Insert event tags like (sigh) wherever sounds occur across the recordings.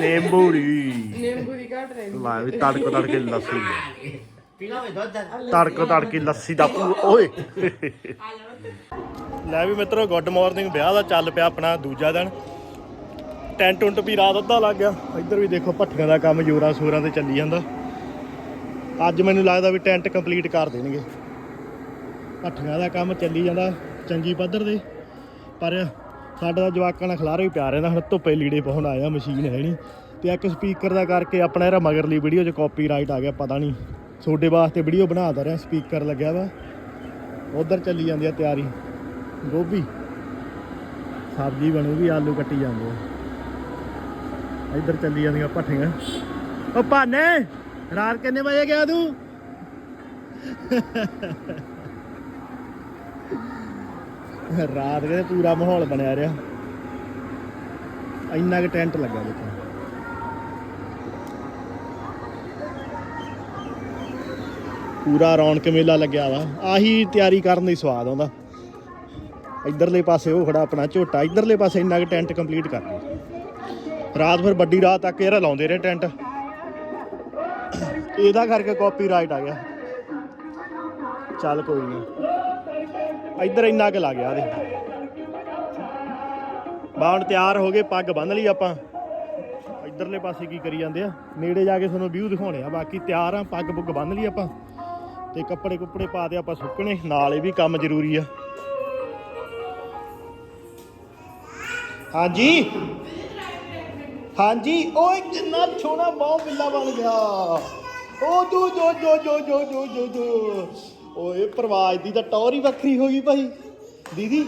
ਨਿੰਬੂ ਦੀ ਨਿੰਬੂ ਦੀ ਘਟ ਰਹੀ ਲਾ ਵੀ ਤੜਕ ਤੜਕੇ ਲੱਸੀ ਪੀਣਾ ਵੇ ਦੁੱਧ। ਤੜਕ ਤੜਕੇ ਲੱਸੀ ਦਾ ਪੂ ਓਏ। ਲੈ ਵੀ ਮਿੱਤਰੋ ਗੁੱਡ ਮਾਰਨਿੰਗ ਵਿਆਹ ਦਾ ਚੱਲ ਪਿਆ ਆਪਣਾ ਦੂਜਾ ਦਿਨ। ਟੈਂਟ ਟੁੰਟ ਵੀ ਰਾਤ ਅੱਧਾ ਲੱਗ ਗਿਆ। ਇੱਧਰ ਵੀ ਦੇਖੋ ਭੱਠੀਆਂ ਦਾ ਕੰਮ ਜੋਰਾਂ ਸੋਰਾਂ ਤੇ ਚੱਲੀ ਜਾਂਦਾ। ਅੱਜ ਮੈਨੂੰ ਲੱਗਦਾ ਵੀ ਟੈਂਟ ਕੰਪਲੀਟ ਕਰ ਦੇਣਗੇ। ਭੱਠੀਆਂ ਦਾ ਕੰਮ ਚੱਲੀ ਜਾਂਦਾ ਚੰਗੀ ਪੱਧਰ ਦੇ ਪਰ ਸਾਡਾ ਤਾਂ ਜਵਾਕਾਂ ਨਾਲ ਖਲਾਰਾ ਹੀ ਪਿਆ ਰਹਿੰਦਾ, ਹੁਣ ਧੁੱਪੇ ਲੀੜੇ ਪਾਉਣ ਆਇਆ ਮਸ਼ੀਨ ਹੈ ਨਹੀਂ। ਤੇ ਇੱਕ ਸਪੀਕਰ ਦਾ ਕਰਕੇ ਆਪਣਾ ਇਹਦਾ ਮਗਰਲੀ ਵੀਡੀਓ 'ਚ ਕਾਪੀਰਾਈਟ ਆ ਗਿਆ, ਪਤਾ ਨਹੀਂ। ਤੁਹਾਡੇ ਵਾਸਤੇ ਵੀਡੀਓ ਬਣਾਦਾ ਰਿਹਾ ਸਪੀਕਰ ਲੱਗਿਆ ਵਾ। ਉਧਰ ਚੱਲੀ ਜਾਂਦੀ ਆ ਤਿਆਰੀ। ਗੋਭੀ। ਸਬਜ਼ੀ ਬਣੂਗੀ, ਆਲੂ ਕੱਟੀ ਜਾਂਦੇ ਆ। ਇੱਧਰ ਚੱਲੀ ਜਾਂਦੀਆਂ ਭੱਠੀਆਂ। ਓ ਭਾਨੇ, ਰਾਤ ਕਿੰਨੇ ਵਜੇ ਗਿਆ ਤੂੰ? ਰਾਤ ਦੇ ਪੂਰਾ ਮਾਹੌਲ ਬਣਿਆ ਰਿਹਾ। ਇੰਨਾ ਕਿ ਟੈਂਟ ਲੱਗਾ ਦੇਖੋ। ਪੂਰਾ ਰੌਣਕ ਮੇਲਾ ਲੱਗਿਆ ਵਾ। ਆਹੀ ਤਿਆਰੀ ਕਰਨ ਦੀ ਸਵਾਦ ਆਉਂਦਾ ਇਧਰਲੇ ਪਾਸੇ ਉਹ ਖੜਾ ਆਪਣਾ ਝੋਟਾ। ਇਧਰਲੇ ਪਾਸੇ ਇੰਨਾ ਕਿ ਟੈਂਟ ਕੰਪਲੀਟ ਕਰ ਲਿਆ। ਰਾਤ ਫਿਰ ਵੱਡੀ ਰਾਤ ਤੱਕ ਇਹ ਲਾਉਂਦੇ ਰਹੇ ਟੈਂਟ। ਇਹਦਾ ਕਰਕੇ ਕਾਪੀਰਾਈਟ ਆ ਗਿਆ। ਚੱਲ ਕੋਈ ਨਹੀਂ ਇੱਧਰ ਇੰਨਾ ਕੁ ਲਾ ਗਿਆ ਉਹਦੇ। ਬਾਣ ਤਿਆਰ ਹੋ ਗਏ, ਪੱਗ ਬੰਨ ਲਈ ਆਪਾਂ। ਇੱਧਰਲੇ ਪਾਸੇ ਕੀ ਕਰੀ ਜਾਂਦੇ ਆ? ਨੇੜੇ ਜਾ ਕੇ ਤੁਹਾਨੂੰ ਵਿਊ ਦਿਖਾਉਣੇ ਆ। ਬਾਕੀ ਤਿਆਰ ਆ, ਪੱਗ ਪੁੱਗ ਬੰਨ ਲਈ ਆਪਾਂ। ਤੇ ਕੱਪੜੇ ਕੁੱਪੜੇ ਪਾ ਦੇ ਆਪਾਂ ਸੁੱਕਣੇ। ਨਾਲ ਇਹ ਵੀ ਕੰਮ ਜ਼ਰੂਰੀ ਆ। ਹਾਂਜੀ। ਹਾਂਜੀ ਉਹ ਕਿੰਨਾ ਛੋਣਾ ਬਹੁਤ ਬਿੱਲਾ ਬਣ ਗਿਆ। ਓ ਜੋ ਜੋ ਜੋ ਜੋ ਜੋ ਜੋ ਜੋ। ਓਏ ਪ੍ਰਵਾਜ ਦੀ ਤਾਂ ਟੌਰ ਹੀ ਵੱਖਰੀ ਹੋ ਗਈ ਭਾਈ। ਦੀਦੀ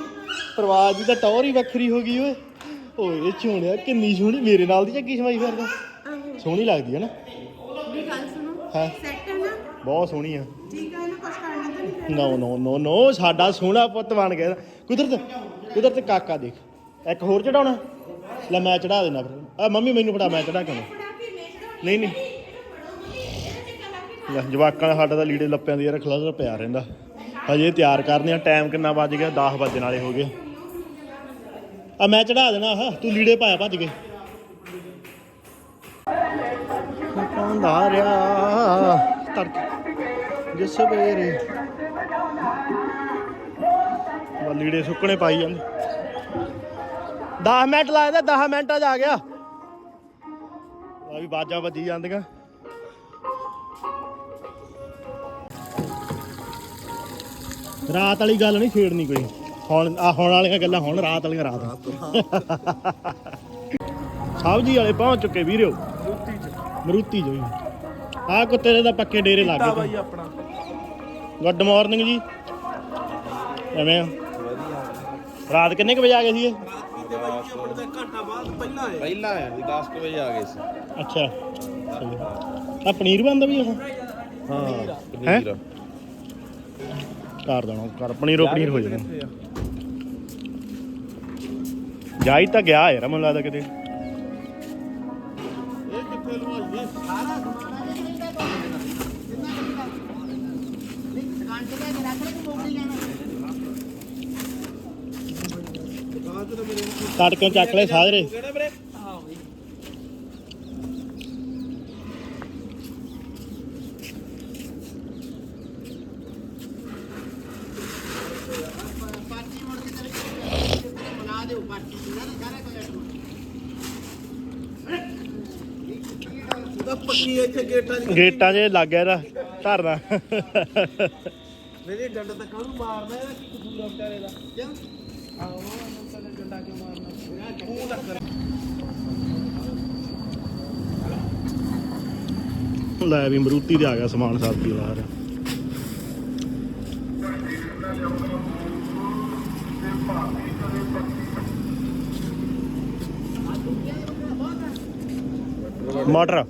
ਪ੍ਰਵਾਜ ਦੀ ਤਾਂ ਟੌਰ ਹੀ ਵੱਖਰੀ ਹੋ ਗਈ ਓਏ। ਓਏ ਛੋਣਿਆ ਕਿੰਨੀ ਸੋਹਣੀ ਮੇਰੇ ਨਾਲ ਦੀ ਝੱਗੀ ਸਮਾਈ ਫਿਰਦਾ। ਸੋਹਣੀ ਲੱਗਦੀ ਹੈ ਨਾ। ਵੀ ਗੱਲ ਸੁਣੋ ਹਾਂ। ਸੈੱਟ ਹੈ ਨਾ। ਬਹੁਤ ਸੋਹਣੀ ਆ। ਠੀਕ ਹੈ ਨਾ ਕੁਛ ਕਰਨਾ ਤਾਂ ਨਹੀਂ ਨੋ ਨੋ ਨੋ ਨੋ ਸਾਡਾ ਸੋਹਣਾ ਪੁੱਤ ਬਣ ਗਿਆ। ਕੁਦਰਤ ਕੁਦਰਤ ਕਾਕਾ ਦੇਖ। ਇੱਕ ਹੋਰ ਚੜਾਉਣਾ? ਲੈ ਮੈਂ ਚੜਾ ਦੇਣਾ ਫਿਰ। ਆ ਮੰਮੀ ਮੈਨੂੰ ਫੜਾ ਮੈਂ ਚੜਾ ਕੇ ਆਉਣਾ। ਨਹੀਂ ਨਹੀਂ। ਲੈ, ਜਵਾਕਾਂ ਦਾ ਸਾਡਾ ਤਾਂ ਲੀੜੇ ਲੱਪਿਆਂ ਦੀ ਯਾਰ ਖਲਾਸਾ ਪਿਆ ਰਹਿੰਦਾ। ਹਜੇ ਤਿਆਰ ਕਰਨੇ ਆ ਟਾਈਮ ਕਿੰਨਾ ਵੱਜ ਗਿਆ? 10 ਵੱਜਣ ਵਾਲੇ ਹੋ ਗਏ। ਆ, ਮੈਂ ਚੜਾ ਦੇਣਾ, ਆਹ, ਤੂੰ ਲੀੜੇ ਪਾਇਆ, ਭੱਜ ਕੇ। ਪਾਉਂਦਾ ਰਿਆ। ਤੜਕ, ਜਿਸ ਸਵੇਰੇ। ਬਾ ਲੀੜੇ ਸੁੱਕਣੇ ਪਾਈ ਜਾਂਦੇ। 10 ਮਿੰਟ ਲੱਗਦਾ 10 ਮਿੰਟਾਂ ਚ ਆ ਗਿਆ। ਆ ਵੀ ਬਾਜਾਂ ਵੱਜੀ ਜਾਂਦੀਆਂ। ਰਾਤ ਵਾਲੀ ਗੱਲ ਨਹੀਂ ਛੇੜਨੀ ਕੋਈ। ਹੁਣ ਆ ਹੁਣ ਵਾਲੀਆਂ ਗੱਲਾਂ ਹੁਣ ਰਾਤ ਵਾਲੀਆਂ ਰਾਤ। ਸਬਜੀ ਵਾਲੇ ਪਹੁੰਚ ਚੁੱਕੇ ਵੀਰਿਓ ਮਰੂਤੀ ਚ। ਮਰੂਤੀ ਜੋ ਆ ਕੁੱਤੇ ਦੇ ਤਾਂ ਪੱਕੇ ਡੇਰੇ ਲੱਗ ਗਏ ਬਾਈ ਆਪਣਾ। ਗੁੱਡ ਮਾਰਨਿੰਗ ਜੀ। ਐਵੇਂ? ਰਾਤ ਕਿੰਨੇ ਕੁ ਵਜੇ ਆ ਗਏ ਸੀ ਇਹ? ਘੰਟਾ ਬਾਅਦ ਪਹਿਲਾਂ ਆਇਆ ਸੀ 10 ਵਜੇ ਆ ਗਏ ਸੀ। ਅੱਛਾ। ਆ ਪਨੀਰ ਬਣਦਾ ਵੀ ਉਹ ਹਾਂ ਹੈਂ? ਪਨੀਰ ਕਰ ਦੇਣਾ ਕਰ ਪਨੀਰੋ ਪਨੀਰ ਹੋ ਜਾਣਾ। ਜਾਈ ਤਾਂ ਗਿਆ ਯਾਰ ਮੈਨੂੰ ਲੱਗਦਾ ਕਿਤੇ। ਤੜਕੋਂ ਚੱਕ ਲੈ ਸਾਜਰੇ। ਪੱਕੀ ਇੱਥੇ ਗੇਟਾਂ 'ਚ ਗੇਟਾਂ 'ਚ ਲੱਗ ਗਿਆ ਇਹਦਾ ਧਰਨਾ। ਮੇਰੇ ਡੰਡਾ ਤਾਂ ਕਾਹਨੂੰ ਮਾਰਨਾ ਇਹਦਾ? ਕੀ ਕਸੂਰ ਆ ਵਿਚਾਰੇ ਦਾ? ਕਿਉਂ ਆਹੋ ਉਹਨਾਂ ਦਾ ਡੰਡਾ ਕਿਉਂ ਮਾਰਨਾ ਤੂੰ ਨਾ ਕਰ ਲੈ ਵੀ ਮਰੂਤੀ ਦੇ ਆ ਗਿਆ ਸਮਾਨ ਸਬਜ਼ੀ ਬਾਹਰ। ਮਟਰ।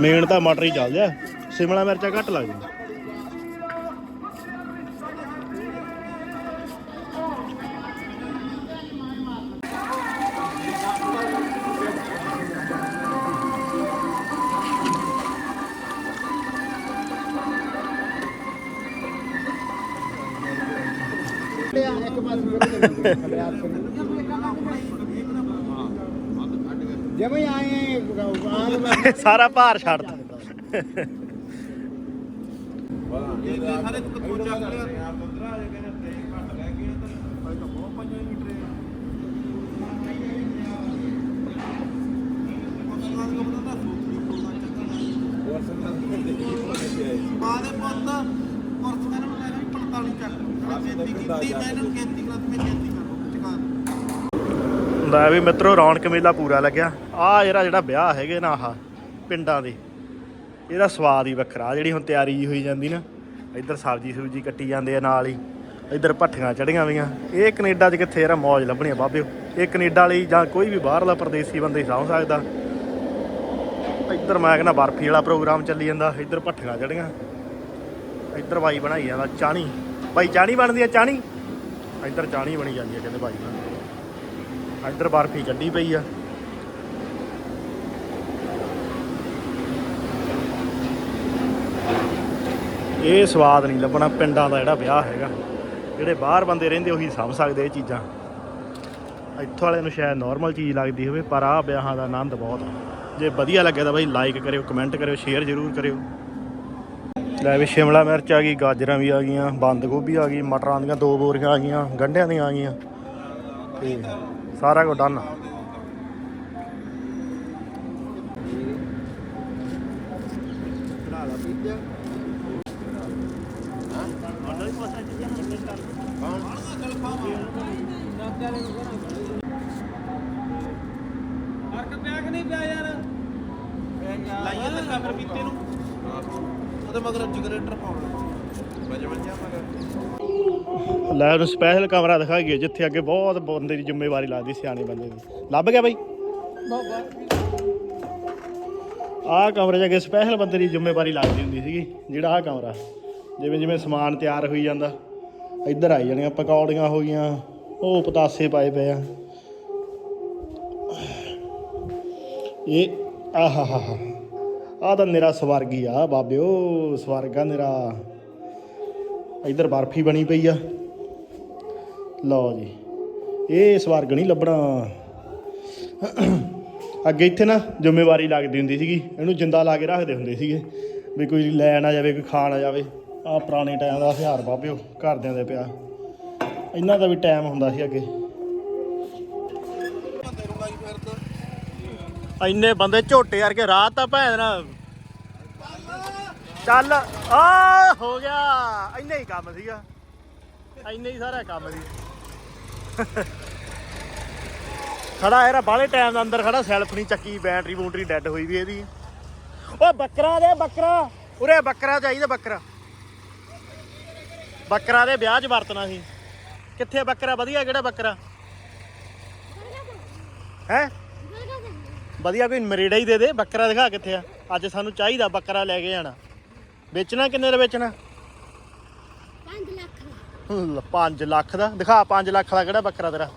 ਮੇਨ ਤਾਂ ਮਟਰ ਹੀ ਚੱਲਦਾ। ਸਿਮਲਾ ਮਿਰਚਾਂ ਘੱਟ ਲੱਗਦੀਆਂ। ਜਿਵੇਂ ਆਏ ਆਏ ਸਾਰਾ ਭਾਰ ਛੱਡ ਸਾਰੇ ਬਾਦੇ ਪੁੱਤ ਕੁਰਸ ਕਰਨ ਨੂੰ ਲੈ ਕੇ 45 ਚੱਕ ਮੈਂ ਖੇਤੀ ਕੀਤੀ ਮੈਂ ਇਹਨਾਂ ਨੂੰ ਖੇਤੀ ਕਰਾਂ ਤੇ ਮੈਂ ਖੇਤੀ ਲੈ ਵੀ ਮਿੱਤਰੋ, ਰੌਣਕ ਮੇਲਾ ਪੂਰਾ ਲੱਗਿਆ। ਆ ਜਿਹੜਾ ਜਿਹੜਾ ਵਿਆਹ ਹੈਗੇ ਨਾ ਆਹ ਪਿੰਡਾਂ ਦੇ, ਇਹਦਾ ਸਵਾਦ ਹੀ ਵੱਖਰਾ। ਜਿਹੜੀ ਹੁਣ ਤਿਆਰੀ ਜਿਹੀ ਹੋਈ ਜਾਂਦੀ ਨਾ, ਇੱਧਰ ਸਬਜ਼ੀ ਸੁਬਜੀ ਕੱਟੀ ਜਾਂਦੇ ਆ ਨਾਲ ਹੀ, ਇੱਧਰ ਭੱਠੀਆਂ ਚੜੀਆਂ ਵੀਆਂ ਇਹ ਕੈਨੇਡਾ 'ਚ ਕਿੱਥੇ ਯਾਰ, ਮੌਜ ਲੱਭਣੀ ਆ ਬਾਬਿਓ। ਇਹ ਕੈਨੇਡਾ ਲਈ ਜਾਂ ਕੋਈ ਵੀ ਬਾਹਰਲਾ ਪਰਦੇਸੀ ਬੰਦੇ ਸਮਝ ਸਕਦਾ। ਇੱਧਰ ਮੈਂ ਕਹਿੰਦਾ ਬਰਫੀ ਵਾਲਾ ਪ੍ਰੋਗਰਾਮ ਚੱਲੀ ਜਾਂਦਾ, ਇੱਧਰ ਭੱਠੀਆਂ ਚੜੀਆਂ ਇੱਧਰ ਬਾਈ ਬਣਾਈ ਜਾਂਦਾ ਚਾਣੀ। ਬਾਈ ਚਾਣੀ ਬਣਦੀ ਆ, ਚਾਣੀ? ਇੱਧਰ ਚਾਣੀ ਬਣੀ ਜਾਂਦੀ ਆ ਕਹਿੰਦੇ ਬਾਈ ਨਾਲ। ਇੱਧਰ ਬਰਫੀ ਕੱਢੀ ਪਈ ਆ। ਇਹ ਸਵਾਦ ਨਹੀਂ ਲੱਭਣਾ ਪਿੰਡਾਂ ਦਾ ਜਿਹੜਾ ਵਿਆਹ ਹੈਗਾ। ਜਿਹੜੇ ਬਾਹਰ ਬੰਦੇ ਰਹਿੰਦੇ ਉਹੀ ਸਮਝ ਸਕਦੇ ਇਹ ਚੀਜ਼ਾਂ। ਇੱਥੋਂ ਵਾਲੇ ਨੂੰ ਸ਼ਾਇਦ ਨਾਰਮਲ ਚੀਜ਼ ਲੱਗਦੀ ਹੋਵੇ, ਪਰ ਆਹ ਵਿਆਹਾਂ ਦਾ ਆਨੰਦ ਬਹੁਤ ਆ। ਜੇ ਵਧੀਆ ਲੱਗਿਆ ਤਾਂ ਬਾਈ ਲਾਈਕ ਕਰਿਓ ਕਮੈਂਟ ਕਰਿਓ ਸ਼ੇਅਰ ਜ਼ਰੂਰ ਕਰਿਓ। ਲੈ ਵੀ ਸ਼ਿਮਲਾ ਮਿਰਚ ਆ ਗਈ, ਗਾਜਰਾਂ ਵੀ ਆ ਗਈਆਂ, ਬੰਦ ਗੋਭੀ ਆ ਗਈ, ਮਟਰਾਂ ਦੀਆਂ ਦੋ ਬੋਰੀਆਂ ਆ ਗਈਆਂ, ਗੰਢਿਆਂ ਦੀਆਂ ਆ ਗਈਆਂ। ਸਾਰਾ ਕੁਝ ਡਨ ਫ਼ਰਕ ਪਿਆ ਕਿ ਨਹੀਂ ਪਿਆ ਯਾਰ? ਲਾਈਏ ਤਾਂ ਕਾਫਰ ਪੀਤੇ ਨੂੰ। ਉਹਦੇ ਮਗਰ ਜਨਰੇਟਰ ਪਾਉਣਾ। ਲੈ ਉਹਨੂੰ ਸਪੈਸ਼ਲ ਕਮਰਾ ਦਿਖਾ ਗਿਆ ਜਿੱਥੇ ਅੱਗੇ ਬਹੁਤ ਬੰਦੇ ਦੀ ਜ਼ਿੰਮੇਵਾਰੀ ਲੱਗਦੀ ਸਿਆਣੇ ਬੰਦੇ ਦੀ। ਲੱਭ ਗਿਆ ਬਾਈ? ਆਹ ਕਮਰੇ 'ਚ ਅੱਗੇ ਸਪੈਸ਼ਲ ਬੰਦੇ ਦੀ ਜ਼ਿੰਮੇਵਾਰੀ ਲੱਗਦੀ ਹੁੰਦੀ ਸੀਗੀ, ਜਿਹੜਾ ਆਹ ਕਮਰਾ। ਜਿਵੇਂ ਜਿਵੇਂ ਸਮਾਨ ਤਿਆਰ ਹੋਈ ਜਾਂਦਾ। ਇੱਧਰ ਆਈ ਜਾਣੀਆਂ, ਪਕੌੜੀਆਂ ਹੋ ਗਈਆਂ, ਉਹ ਪਤਾਸੇ ਪਾਏ ਪਏ ਆ। ਇਹ, ਆਹਾ ਹਾ ਹਾ ਆ ਤਾਂ ਨਿਰਾ ਸਵਰਗੀ ਆ, ਬਾਬਿਓ, ਸਵਰਗਾ ਨਿਰਾ। ਇੱਧਰ ਬਰਫੀ ਬਣੀ ਪਈ ਆ। ਲਓ ਜੀ, ਇਹ ਸਵਰਗ ਨਹੀਂ ਲੱਭਣਾ। ਅੱਗੇ ਇੱਥੇ ਨਾ ਜ਼ਿੰਮੇਵਾਰੀ ਲੱਗਦੀ ਹੁੰਦੀ ਸੀਗੀ, ਇਹਨੂੰ ਜਿੰਦਾ ਲਾ ਕੇ ਰੱਖਦੇ ਹੁੰਦੇ ਸੀਗੇ, ਵੀ ਕੋਈ ਲੈ ਨਾ ਜਾਵੇ, ਕੋਈ ਖਾ ਨਾ ਜਾਵੇ। ਆ ਪੁਰਾਣੇ ਟਾਈਮ ਦਾ ਹਥਿਆਰ ਬਾਬਿਓ ਘਰਦਿਆਂ ਦੇ ਪਿਆ। ਇਹਨਾਂ ਦਾ ਵੀ ਟਾਈਮ ਹੁੰਦਾ ਸੀ ਅੱਗੇ। ਇੰਨੇ ਬੰਦੇ ਝੋਟੇ ਕਰਕੇ ਰਾਤ ਤਾਂ ਭੈਣ ਚੱਲ ਆ ਹੋ ਗਿਆ। ਇੰਨੇ ਹੀ ਕੰਮ ਸੀਗਾ। ਇੰਨੇ ਹੀ ਸਾਰਾ ਕੰਮ ਸੀ। ਖੜਾ ਇਹਦਾ ਬਾਹਲੇ ਟਾਈਮ ਦੇ ਅੰਦਰ ਖੜਾ ਸੈਲਫ ਨਹੀਂ ਚੱਕੀ ਬੈਟਰੀ ਬੂਟਰੀ ਡੈੱਡ ਹੋਈ ਵੀ ਇਹਦੀ। ਓ ਬੱਕਰਾ ਦੇ ਬੱਕਰਾ। ਉਰੇ ਬੱਕਰਾ ਚਾਹੀਦਾ ਬੱਕਰਾ। ਬੱਕਰਾ ਦੇ ਵਿਆਹ 'ਚ ਵਰਤਣਾ ਸੀ। ਕਿੱਥੇ ਬੱਕਰਾ? ਵਧੀਆ ਕਿਹੜਾ ਬੱਕਰਾ? ਹੈ? ਵਧੀਆ ਕੋਈ ਮਰੇੜਾ ਹੀ ਦੇ ਦੇ। ਬੱਕਰਾ ਦਿਖਾ ਕਿੱਥੇ ਆ। ਅੱਜ ਸਾਨੂੰ ਚਾਹੀਦਾ ਬੱਕਰਾ ਲੈ ਕੇ ਜਾਣਾ। ਵੇਚਣਾ ਕਿੰਨੇ ਦਾ ਵੇਚਣਾ? 5 ਲੱਖ 5 ਲੱਖ ਦਾ। ਦਿਖਾ 5 ਲੱਖ ਦਾ ਕਿਹੜਾ ਬੱਕਰਾ ਤੇਰਾ?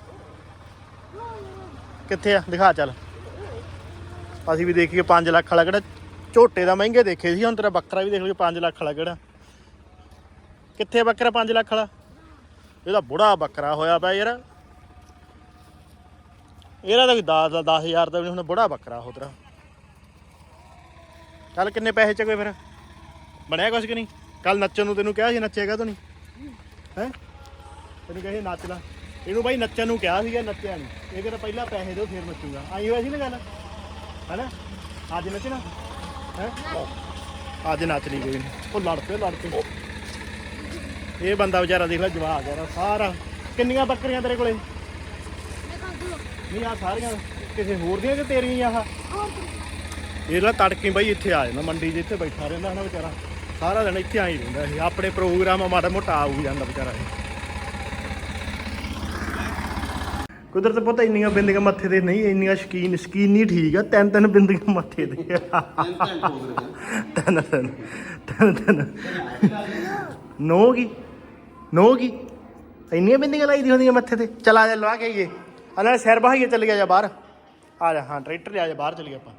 ਕਿੱਥੇ ਆ? ਦਿਖਾ ਚੱਲ। ਅਸੀਂ ਵੀ ਦੇਖੀਏ 5 ਲੱਖ ਵਾਲਾ ਕਿਹੜਾ। ਝੋਟੇ ਦਾ ਮਹਿੰਗੇ ਦੇਖੇ ਸੀ ਹੁਣ ਤੇਰਾ ਬੱਕਰਾ ਵੀ ਦੇਖ ਲਈਏ 5 ਲੱਖ ਵਾਲਾ ਕਿਹੜਾ। ਕਿੱਥੇ ਆ ਬੱਕਰਾ 5 ਲੱਖ ਵਾਲਾ? ਇਹਦਾ ਬੁੜਾ ਬੱਕਰਾ ਹੋਇਆ ਪਿਆ ਯਾਰ। ਇਹਦਾ ਤਾਂ 10 ਦਾ 10000 ਦਾ ਵੀ ਨੀ, ਹੁਣ ਬੁੜਾ ਬੱਕਰਾ ਹੋ ਤੇਰਾ। ਚੱਲ ਕਿੰਨੇ ਪੈਸੇ ਚ ਕੋਈ ਫਿਰ? ਬਣਿਆ ਕੁਛ ਕਿ ਨਹੀਂ? ਕੱਲ ਨੱਚਣ ਨੂੰ ਤੈਨੂੰ ਕਿਹਾ ਸੀ ਨੱਚੇਗਾ ਤੂੰ ਨਹੀਂ। ਹੈ? ਤੈਨੂੰ ਕਹੇ ਨੱਚ ਲੈ। ਇਹਨੂੰ ਬਾਈ ਨੱਚਣ ਨੂੰ ਕਿਹਾ ਸੀਗਾ ਨੱਚਿਆ ਨਹੀਂ। ਇਹ ਕਹਿੰਦਾ ਪਹਿਲਾਂ ਪੈਸੇ ਦਿਓ ਫਿਰ ਨੱਚੂਗਾ। ਆਈ ਹੋਇਆ ਸੀ ਨਾ ਗੱਲ? ਹੈਨਾ? ਅੱਜ ਨੱਚਣਾ? ਹੈ? ਅੱਜ ਨੱਚ ਲਈ ਨੀ। ਉਹ ਲੜ ਪਏ ਲੜ ਪਏ ਇਹ ਬੰਦਾ ਵਿਚਾਰਾ ਦੇਖ ਲੈ ਜਵਾਕ ਯਾਰ ਸਾਰਾ। ਕਿੰਨੀਆਂ ਬੱਕਰੀਆਂ ਤੇਰੇ ਕੋਲੇ? ਨਹੀਂ ਆ ਸਾਰੀਆਂ। ਕਿਸੇ ਹੋਰ ਦੀਆਂ ਕਿ ਤੇਰੀਆਂ ਆਹ? ਇਹ ਨਾ ਤੜਕੇ ਬਾਈ ਇੱਥੇ ਆ ਜਾਂਦਾ ਮੰਡੀ 'ਚ ਇੱਥੇ ਬੈਠਾ ਰਹਿੰਦਾ ਨਾ ਵਿਚਾਰਾ। ਸਾਰਾ ਦਿਨ ਇੱਥੇ ਆਈ ਰਹਿੰਦਾ ਸੀ। ਆਪਣੇ ਪ੍ਰੋਗਰਾਮ ਮਾੜਾ ਮੋਟਾ ਆਊ ਜਾਂਦਾ ਵਿਚਾਰਾ। ਕੁਦਰਤ ਪੁੱਤ, ਇੰਨੀਆਂ ਬਿੰਦੀਆਂ ਮੱਥੇ ਤੇ ਨਹੀਂ, ਇੰਨੀਆਂ ਸ਼ਕੀਨ ਸ਼ਕੀਨ ਨਹੀਂ ਠੀਕ ਆ। ਤਿੰਨ ਤਿੰਨ ਬਿੰਦੀਆਂ ਮੱਥੇ ਤੇ ਤਿੰਨ ਤਿੰਨ ਤਿੰਨ ਤਿੰਨ। ਨੋ ਕੀ? ਨੋ ਕੀ? ਇੰਨੀਆਂ ਬਿੰਦੀਆਂ ਲਾਈ ਦੀਆਂ ਹੁੰਦੀਆਂ ਮੱਥੇ ਤੇ। ਚਲਾ ਜਾ, ਲਵਾ ਕੇ ਆਈਏ। ਆ ਨਾਲ ਸਿਰ ਬਹਾਈਏ ਚੱਲ ਗਿਆ ਜਾ ਬਾਹਰ। ਆ ਜਾ, ਹਾਂ, ਟਰੈਕਟਰ ਲਿਆ ਜਾ, ਬਾਹਰ ਚੱਲ ਗਿਆ ਆਪਾਂ।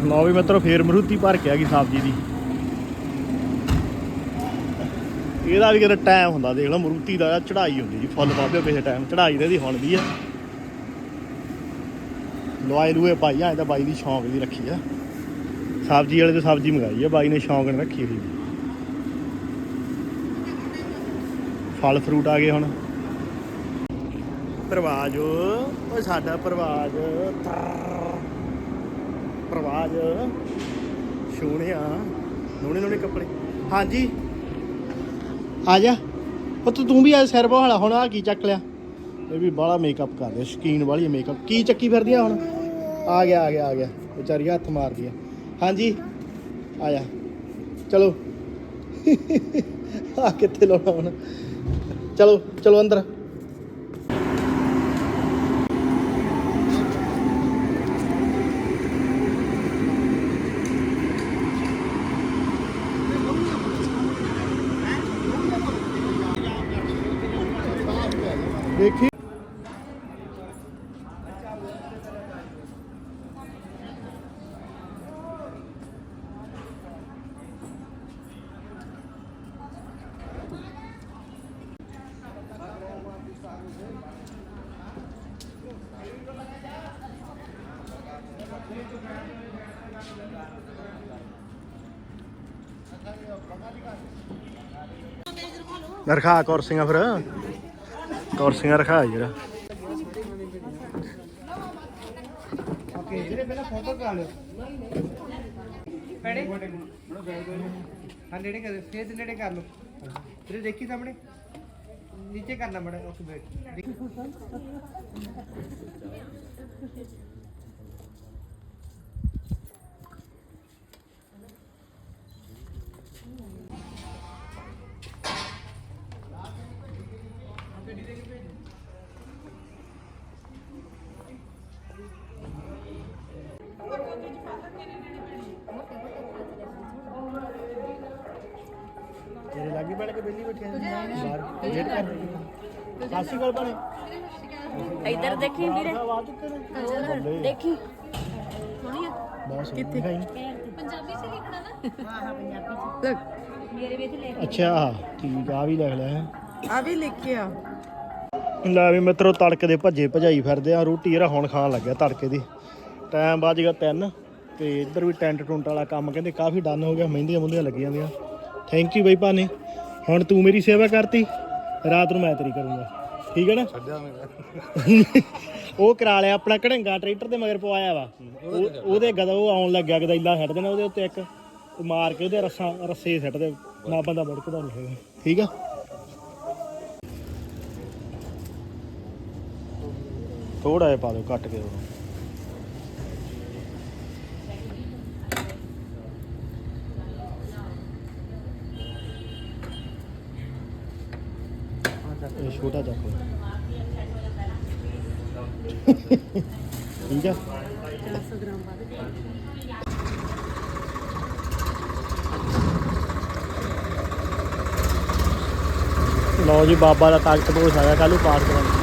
ਲਓ ਵੀ ਮਿੱਤਰੋ, ਫੇਰ ਮਰੂਤੀ ਭਰ ਕੇ ਆ ਗਈ ਸਬਜ਼ੀ ਦੀ। ਇਹਦਾ ਵੀ ਕਿਤੇ ਟਾਈਮ ਹੁੰਦਾ, ਦੇਖ ਲਓ ਮਰੂਤੀ ਦਾ ਚੜਾਈ ਹੁੰਦੀ ਜੀ, ਫੁੱਲ ਬਾਬੇ ਕਿਸੇ ਟਾਈਮ ਚੜਾਈ ਤੇ ਦੀ ਹੁਣ ਵੀ ਆ ਲਵਾਈ ਲੂਏ ਪਾਈ ਆ, ਇਹ ਬਾਈ ਦੀ ਸ਼ੌਂਕ ਦੀ ਰੱਖੀ ਆ। ਸਬਜ਼ੀ ਵਾਲੇ ਤੋਂ ਸਬਜ਼ੀ ਮੰਗਾਈ ਆ, ਬਾਈ ਨੇ ਸ਼ੌਂਕ ਨਾਲ ਰੱਖੀ ਹੋਈ ਫਲ ਫਰੂਟ ਆ ਗਏ ਹੁਣ। ਪ੍ਰਵਾਜ ਓਏ ਸਾਡਾ ਪ੍ਰਵਾਜ। ਪ੍ਰਵਾਜ ਸੋਹਣਿਆ ਨੋਣੇ ਨੋਣੇ ਕੱਪੜੇ। ਹਾਂਜੀ। ਆ ਜਾ। ਉਹ ਤੂੰ ਤੂੰ ਵੀ ਆ ਸਿਰ ਬਹਾਲਾ। ਹੁਣ ਆ ਕੀ ਚੱਕ ਲਿਆ? ਇਹ ਵੀ ਬਾਹਲਾ ਮੇਕਅਪ ਕਰਦੇ ਸ਼ਕੀਨ ਵਾਲੀ ਮੇਕਅਪ ਕੀ ਚੱਕੀ ਫਿਰਦੀ ਆ ਹੁਣ? ਆ ਗਿਆ ਆ ਗਿਆ ਆ ਗਿਆ। ਵਿਚਾਰੀ ਹੱਥ ਮਾਰਦੀ ਆ। ਹਾਂਜੀ। ਆ ਜਾ। ਚਲੋ। (laughs) ਆ ਕਿੱਥੇ ਲਾਉਣਾ ਹੁਣ? ਚਲੋ ਚਲੋ ਅੰਦਰ ਦੇਖੀ ਰਖਾ ਕੁਰਸੀਆਂ ਫਿਰ। ਕੁਰਸੀਆਂ ਰਖਾ ਜਰਾ ਜਿਹੜੇ ਪਹਿਲਾਂ ਫੋਟੋ ਕਰਾ ਲਿਓ ਪੈੜੇ ਹਾਂ, ਨੇੜੇ ਕਰ, ਫੇਰ ਤੇ ਨੇੜੇ ਕਰ ਲਓ। ਤੇਰੇ ਦੇਖੀ ਸਾਹਮਣੇ? ਨੀਚੇ ਕਰਨਾ ਮੜਾ ਉਸ ਬੈਠ ਤੇਰੇ ਲਾਗੇ ਬਣ ਕੇ ਬੈਲੀ ਬੈਠੇ ਬਾਹਰ ਵੇਟ ਕਰ ਸਾਸੀ ਕੋਲ ਬਣੇ ਇੱਧਰ ਦੇਖੀ ਵੀਰੇ। ਆ ਚੁੱਕੇ ਨੇ। ਦੇਖੀ। ਸੋਹਣੀ ਆ। ਬਹੁਤ ਕਿੱਥੇ? ਗਈ ਪੰਜਾਬੀ ਚ ਲਿਖਣਾ ਨਾ। ਹਾਂ ਹਾਂ ਪੰਜਾਬੀ ਚ। ਮੇਰੇ ਵਿੱਚ ਲਿਖ। ਅੱਛਾ ਠੀਕ ਆ ਆਹ ਵੀ ਲਿਖ ਲਿਆ ਹੈ ਆ ਵੀ ਲਿਖਿਆ। ਲੈ ਵੀ ਮਿੱਤਰੋ ਤੜਕੇ ਦੇ ਭੱਜੇ ਭਜਾਈ ਫਿਰਦੇ ਆ। ਰੋਟੀ ਇਹਦਾ ਹੁਣ ਖਾਣ ਲੱਗਿਆ ਤੜਕੇ ਦੀ। ਟਾਈਮ ਵੱਜ ਗਿਆ 3 ਤੇ ਇੱਧਰ ਵੀ ਟੈਂਟ ਟੁੰਟ ਵਾਲਾ ਕੰਮ ਕਹਿੰਦੇ ਕਾਫੀ ਡਨ ਹੋ ਗਿਆ। ਮਹਿੰਦੀਆਂ ਮੁੰਦੀਆਂ ਲੱਗੀ ਜਾਂਦੀਆਂ ਥੈਂਕ ਯੂ ਬਈ ਭਾਨੇ। ਹੁਣ ਤੂੰ ਮੇਰੀ ਸੇਵਾ ਕਰਤੀ ਰਾਤ ਨੂੰ ਮੈਂ ਤੇਰੀ ਕਰੂੰਗਾ। ਠੀਕ ਹੈ ਨਾ? (laughs) ਉਹ ਕਰਾ ਲਿਆ ਆਪਣਾ ਘੜੰਗਾ ਟਰੈਕਟਰ ਦੇ ਮਗਰ ਪਵਾਇਆ ਵਾ। ਉਹ- ਉਹਦੇ ਗਦਾ ਉਹ ਆਉਣ ਲੱਗਿਆ ਗਦੈਲਾ ਛੱਡ ਦੇਣਾ ਉਹਦੇ ਉੱਤੇ ਇੱਕ। ਮਾਰ ਕੇ ਉਹਦੇ ਰੱਸਾਂ ਰੱਸੇ ਛੱਡ ਦੇ ਨਾ ਬੰਦਾ ਵੜਕਦਾ ਨਹੀਂ ਹੈਗਾ ਠੀਕ ਆ? ਥੋੜਾ ਜਿਹਾ ਪਾ ਦਿਓ ਕੱਟ ਕੇ ਉਹਨੂੰ ਇਹ ਛੋਟਾ ਚੱਕ ਲਓ ਠੀਕ ਆ ਲਓ ਜੀ, ਬਾਬਾ ਦਾ ਤਾਕਤ ਬੋਸ ਆ ਗਿਆ ਕੱਲ ਨੂੰ ਪਾਠ ਕਰਾਂਗੇ।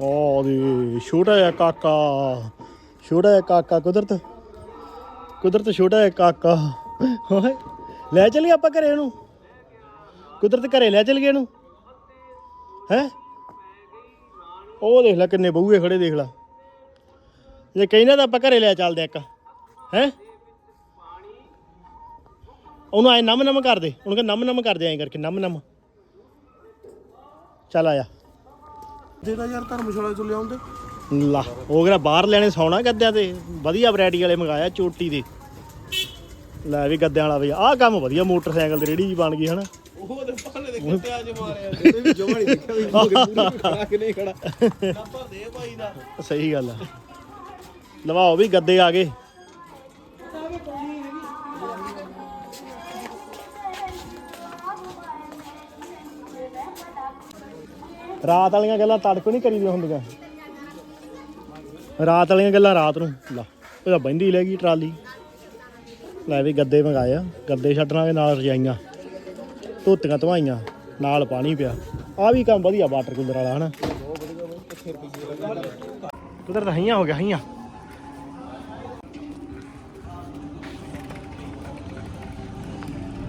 ਓ ਦੀ ਛੋਟਾ ਜਿਹਾ ਕਾਕਾ, ਛੋਟਾ ਜਿਹਾ ਕਾਕਾ ਕੁਦਰਤ। ਕੁਦਰਤ ਛੋਟਾ ਜਿਹਾ ਕਾਕਾ। ਹੋਏ ਲੈ ਚਲੀਏ ਆਪਾਂ ਘਰੇ ਇਹਨੂੰ। ਕੁਦਰਤ ਘਰੇ ਲੈ ਚਲੀਏ ਇਹਨੂੰ। ਹੈ? ਉਹ ਦੇਖ ਲੈ ਕਿੰਨੇ ਬਹੂਏ ਖੜੇ ਦੇਖ ਲੈ। ਜੇ ਕਹਿੰਦਾ ਤਾਂ ਆਪਾਂ ਘਰੇ ਲੈ ਚੱਲਦੇ ਇੱਕ। ਹੈ? ਉਹਨੂੰ ਆਏ ਨਮ ਨਮ ਕਰਦੇ ਉਹਨੂੰ ਕਹ ਨਮ ਨਮ ਕਰਦੇ ਐਂ ਕਰਕੇ ਨਮ ਨਮ ਚੱਲ ਆਇਆ। ਜਿਹੜਾ ਯਾਰ ਧਰਮਸ਼ਾਲਾ ਚੋਂ ਲਿਆਉਂਦੇ। ਲਾ ਉਹ ਕਿਹੜਾ ਬਾਹਰ ਲੈਣੇ ਸੌਣਾ ਗੱਦਿਆਂ ਤੇ? ਵਧੀਆ ਵੈਰਾਈਟੀ ਵਾਲੇ ਮੰਗਾਇਆ ਚੋਟੀ ਦੇ। ਲੈ ਵੀ ਗੱਦਿਆਂ ਵਾਲਾ ਵੀ ਆਹ ਕੰਮ ਵਧੀਆ ਮੋਟਰਸਾਈਕਲ ਦੀ ਰੇੜੀ ਜੀ ਬਣ ਗਈ ਹਨਾ? ਉਹ ਤੇ ਭਾਲੇ ਦੇ ਕਿੱਥੇ ਅੱਜ ਮਾਰਿਆ ਇਹਦੇ ਵੀ ਜਮਾ ਨਹੀਂ ਦੇਖਿਆ ਵੀ ਪੂਰੀ ਖੜਾ ਕਿ ਨਹੀਂ ਖੜਾ। ਨੰਬਰ ਦੇ ਭਾਈ ਦਾ। ਸਹੀ ਗੱਲ ਆ। ਲਵਾਓ ਵੀ ਗੱਦੇ ਆ ਗਏ। ਰਾਤ ਵਾਲੀਆਂ ਗੱਲਾਂ ਤੜਕੋ ਨਹੀਂ ਕਰੀਦੀਆਂ ਹੁੰਦੀਆਂ। ਰਾਤ ਵਾਲੀਆਂ ਗੱਲਾਂ, ਰਾਤ ਨੂੰ। ਲਾ ਉਹ ਤਾਂ ਬੰਦੀ ਲੈ ਗਈ ਟਰਾਲੀ। ਲੈ ਵੀ ਗੱਦੇ ਮੰਗਾਏ ਆ। ਗੱਦੇ ਛੱਡਣਾਗੇ ਨਾਲ ਰਜਾਈਆਂ। ਧੋਤੀਆਂ ਧਵਾਈਆਂ, ਨਾਲ ਪਾਣੀ ਪਿਆ। ਆ ਵੀ ਕੰਮ ਵਧੀਆ, ਵਾਟਰ ਕੂਲਰ ਵਾਲਾ, ਹਨਾ? ਉਧਰ ਤਾਂ ਹੋ ਗਿਆ, ਹਈਆਂ।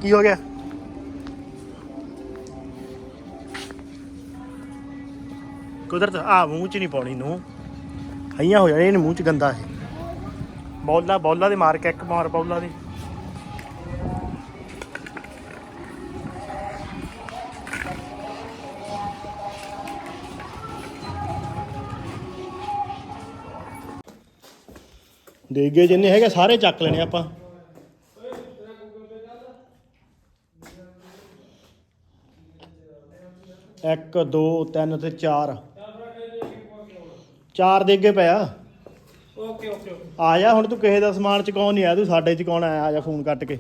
ਕੀ ਹੋ ਗਿਆ? ਕੁਦਰਤ ਆ ਮੂੰਹ ਚ ਨਹੀਂ ਪਾਉਣੀ ਨੂੰ ਹਈਆਂ ਹੋ ਜਾਣੇ ਇਹਨੇ ਮੂੰਹ ਚ ਗੰਦਾ ਇਹ। ਬੌਲਾ ਬੌਲਾ ਦੇ ਮਾਰ ਕੇ, ਇੱਕ ਮਾਰ ਬੌਲਾ ਦੀ। ਦੇਗੇ ਜਿੰਨੇ ਹੈਗੇ, ਸਾਰੇ ਚੱਕ ਲੈਣੇ ਆਪਾਂ। ਇੱਕ, ਦੋ, ਤਿੰਨ ਤੇ ਚਾਰ। ਚਾਰ ਦੇਗੇ ਪਿਆ। ਓਕੇ ਓਕੇ ਆ ਜਾ ਹੁਣ ਤੂੰ ਕਿਸੇ ਦਾ ਸਮਾਨ ਚਕਾਉਣ ਨਹੀਂ ਆਇਆ ਤੂੰ ਸਾਡੇ ਚਕਾਉਣ ਆਇਆ? ਆ ਜਾ ਫੋਨ ਕੱਟ ਕੇ।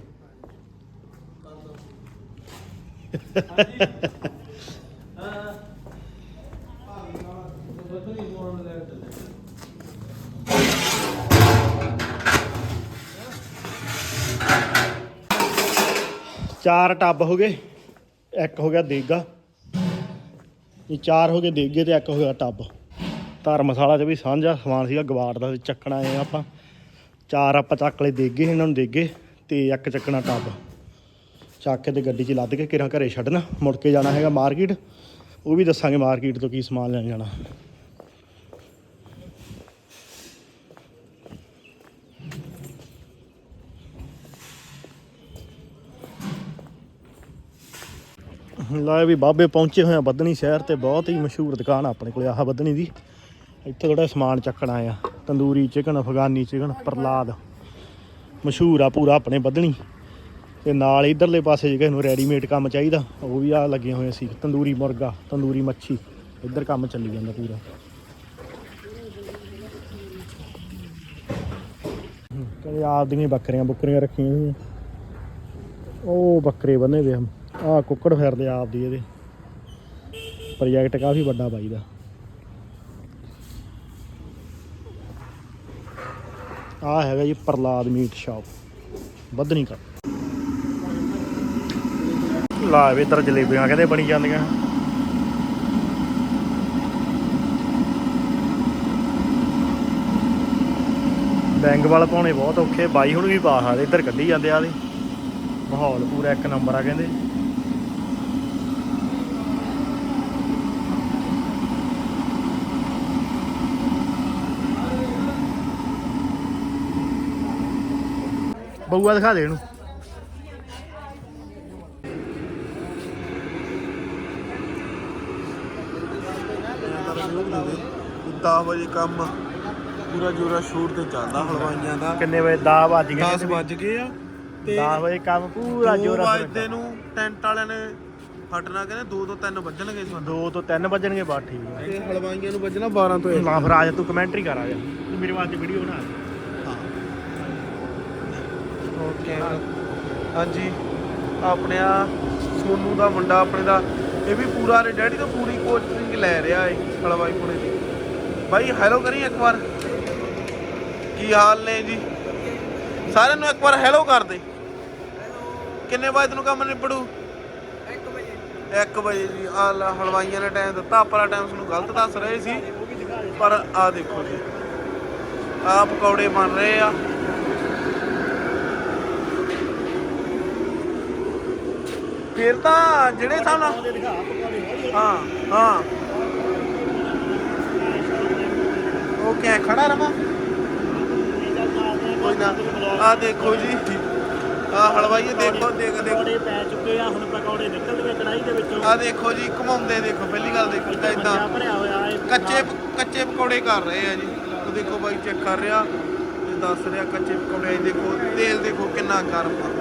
ਚਾਰ ਟੱਬ ਹੋ ਗਏ ਇੱਕ ਹੋ ਗਿਆ ਦੇਗਾ। ਇਹ ਚਾਰ ਹੋ ਗਏ ਦੇਗੇ ਤੇ ਇੱਕ ਹੋ ਗਿਆ ਟੱਬ। ਧਰ ਮਸਾਲਾ ਚ ਵੀ ਸਾਂਝਾ ਸਮਾਨ ਸੀਗਾ ਗਵਾੜ ਦਾ ਚੱਕਣਾ ਆਏ ਆਪਾਂ। ਚਾਰ ਆਪਾਂ ਚੱਕ ਲਏ ਦੇਗੇ ਇਹਨਾਂ ਨੂੰ ਦੇਗੇ ਤੇ ਇੱਕ ਚੱਕਣਾ ਟੱਬ। ਚੱਕ ਕੇ ਤੇ ਗੱਡੀ 'ਚ ਲੱਦ ਕੇ ਕਿਰਾਂ ਘਰੇ ਛੱਡਣਾ, ਮੁੜ ਕੇ ਜਾਣਾ ਹੈਗਾ ਮਾਰਕੀਟ। ਉਹ ਵੀ ਦੱਸਾਂਗੇ ਮਾਰਕੀਟ ਤੋਂ ਕੀ ਸਮਾਨ ਲੈਣ ਜਾਣਾ। ਲੈ ਵੀ ਬਾਬੇ ਪਹੁੰਚੇ ਹੋਏ ਆ ਬੱਦਣੀ ਸ਼ਹਿਰ ਤੇ, ਬਹੁਤ ਹੀ ਮਸ਼ਹੂਰ ਦੁਕਾਨ ਆ ਆਪਣੇ ਕੋਲੇ, ਆਹ ਬੱਦਣੀ ਦੀ। ਇੱਥੇ ਥੋੜਾ ਸਮਾਨ ਚੱਕਣਾ ਆ? Tandoori chicken, Afghani chicken, Prahlad. ਮਸ਼ਹੂਰ ਆ ਪੂਰਾ ਆਪਣੇ ਬੱਦਣੀ ਤੇ ਨਾਲ ਇਧਰਲੇ ਪਾਸੇ ਜੇ ਕਿਸੇ ਰੈਡੀਮੇਡ ਕੰਮ ਚਾਹੀਦਾ, ਉਹ ਵੀ ਆ ਲੱਗੇ ਹੋਏ ਸੀ ਤੰਦੂਰੀ ਮੁਰਗਾ, ਤੰਦੂਰੀ ਮੱਛੀ। ਇੱਧਰ ਕੰਮ ਚੱਲੀ ਜਾਂਦਾ ਪੂਰਾ। ਕਦੇ ਆਪਦੀਆਂ ਹੀ ਬੱਕਰੀਆਂ, ਬੁੱਕਰੀਆਂ ਰੱਖੀਆਂ ਹੋਈਆਂ। ਉਹ ਬੱਕਰੇ ਬੰਨੇ ਵੇ ਆ। ਕੁੱਕੜ ਫਿਰਦੇ ਆਪਦੀ ਇਹਦੇ। ਪ੍ਰੋਜੈਕਟ ਕਾਫੀ ਵੱਡਾ ਬਾਈ ਦਾ। ਆ ਹੈਗਾ ਜੀ ਪ੍ਰਲਾਦ ਮੀਟ ਸ਼ਾਪ। ਬੱਧਨੀ ਕਰ। ਲਾ ਵੇ ਇੱਧਰ ਜਲੇਬੀਆਂ ਕਹਿੰਦੇ ਬਣੀ ਜਾਂਦੀਆਂ? ਬੈਂਗ ਵਾਲ ਪਾਉਣੇ ਬਹੁਤ ਔਖੇ, ਬਾਈ ਹੁਣ ਵੀ ਪਾ ਸਕਦੇ, ਇੱਧਰ ਕੱਢੀ ਜਾਂਦੇ ਆ ਮਾਹੌਲ ਪੂਰਾ ਇੱਕ ਨੰਬਰ ਆ ਕਹਿੰਦੇ। ਬਊਆ ਦਿਖਾ ਦੇ ਇਹਨੂੰ। ਦਸ ਵਜੇ ਕੰਮ ਪੂਰਾ ਜੋਰਾ ਸ਼ੂਟ ਤੇ ਚੱਲਦਾ ਹਲਵਾਈਆਂ ਦਾ। ਕਿੰਨੇ ਵਜੇ? 10 ਵੱਜ ਗਏ 10 ਵੱਜ ਗਏ ਆ ਤੇ 10 ਵਜੇ ਕੰਮ ਪੂਰਾ ਦੋ ਜੋਰ ਵਜੇ ਨੂੰ ਟੈਂਟ ਵਾਲਿਆਂ ਨੇ ਫਟਣਾ ਕਹਿੰਦੇ 2 ਤੋਂ 3 ਵੱਜਣਗੇ ਸਾਨੂੰ। 2 ਤੋਂ 3 ਵੱਜਣਗੇ ਬਾਅਦ ਠੀਕ ਹੈ ਤੇ ਹਲਵਾਈਆਂ ਨੂੰ ਵੱਜਣਾ 12 ਤੋਂ ਲਾ ਫਿਰ ਆ ਜਾ ਤੂੰ ਕਮੈਂਟਰੀ ਕਰ ਆ ਜਾ। ਮੇਰੇ ਵਾਸਤੇ ਵੀਡੀਓ ਬਣਾ। ਦੇ ਓਕੇ ਹਾਂਜੀ ਆਪਣੇ ਆ ਸੋਨੂ ਦਾ ਮੁੰਡਾ ਆਪਣੇ ਦਾ ਇਹ ਵੀ ਪੂਰਾ ਰੇ ਡੈਡੀ ਤੋਂ ਪੂਰੀ ਕੋਚਿੰਗ ਲੈ ਰਿਹਾ ਏ ਹਲਵਾਈ ਪੁਣੇ ਦੀ। ਬਾਈ ਹੈਲੋ ਕਰੀ ਇੱਕ ਵਾਰ? ਕੀ ਹਾਲ ਨੇ ਜੀ? ਸਾਰਿਆਂ ਨੂੰ ਇੱਕ ਵਾਰ ਹੈਲੋ ਕਰ ਦੇ। ਕਿੰਨੇ ਵਜੇ ਤੈਨੂੰ ਕੰਮ ਨਿਬੜੂ? 1 ਵਜੇ। 1 ਵਜੇ ਜੀ ਆ ਹਲਵਾਈਆਂ ਨੇ ਟਾਈਮ ਦਿੱਤਾ। ਆਪਣਾ ਟਾਈਮ ਸਾਨੂੰ ਗਲਤ ਦੱਸ ਰਹੇ ਸੀ ਪਰ ਆ ਦੇਖੋ ਜੀ। ਆ ਪਕੌੜੇ ਬਣ ਰਹੇ ਆ। ਫਿਰ ਤਾਂ ਜਿਹੜੇ ਹਿਸਾਬ ਨਾਲ ਹਾਂ ਹਾਂ। ਓਕੇ ਖੜਾ ਰਮਾ ਕੋਈ ਨਾ। ਆ ਦੇਖੋ ਜੀ। ਆ ਹਲਵਾਈ ਦੇਖੋ ਦੇਖ ਦੇਖੋ। ਪਕੌੜੇ ਪੈ ਚੁੱਕੇ ਆ ਹੁਣ ਪਕੌੜੇ ਨਿਕਲਣਗੇ ਕੜਾਈ ਦੇ ਵਿੱਚੋਂ। ਆ ਦੇਖੋ ਜੀ ਘੁਮਾਉਂਦੇ ਦੇਖੋ ਪਹਿਲੀ ਗੱਲ ਦੇਖੋ ਤਾਂ ਇਦਾਂ ਕੱਚੇ ਕੱਚੇ ਪਕੌੜੇ ਕਰ ਰਹੇ ਆ ਜੀ। ਉਹ ਦੇਖੋ ਬਾਈ ਚੈੱਕ ਕਰ ਰਿਹਾ। ਤੇ ਦੱਸ ਰਿਹਾ ਕੱਚੇ ਪਕੌੜੇ ਦੇਖੋ ਤੇਲ ਦੇਖੋ ਕਿੰਨਾ ਗਰਮ ਆ।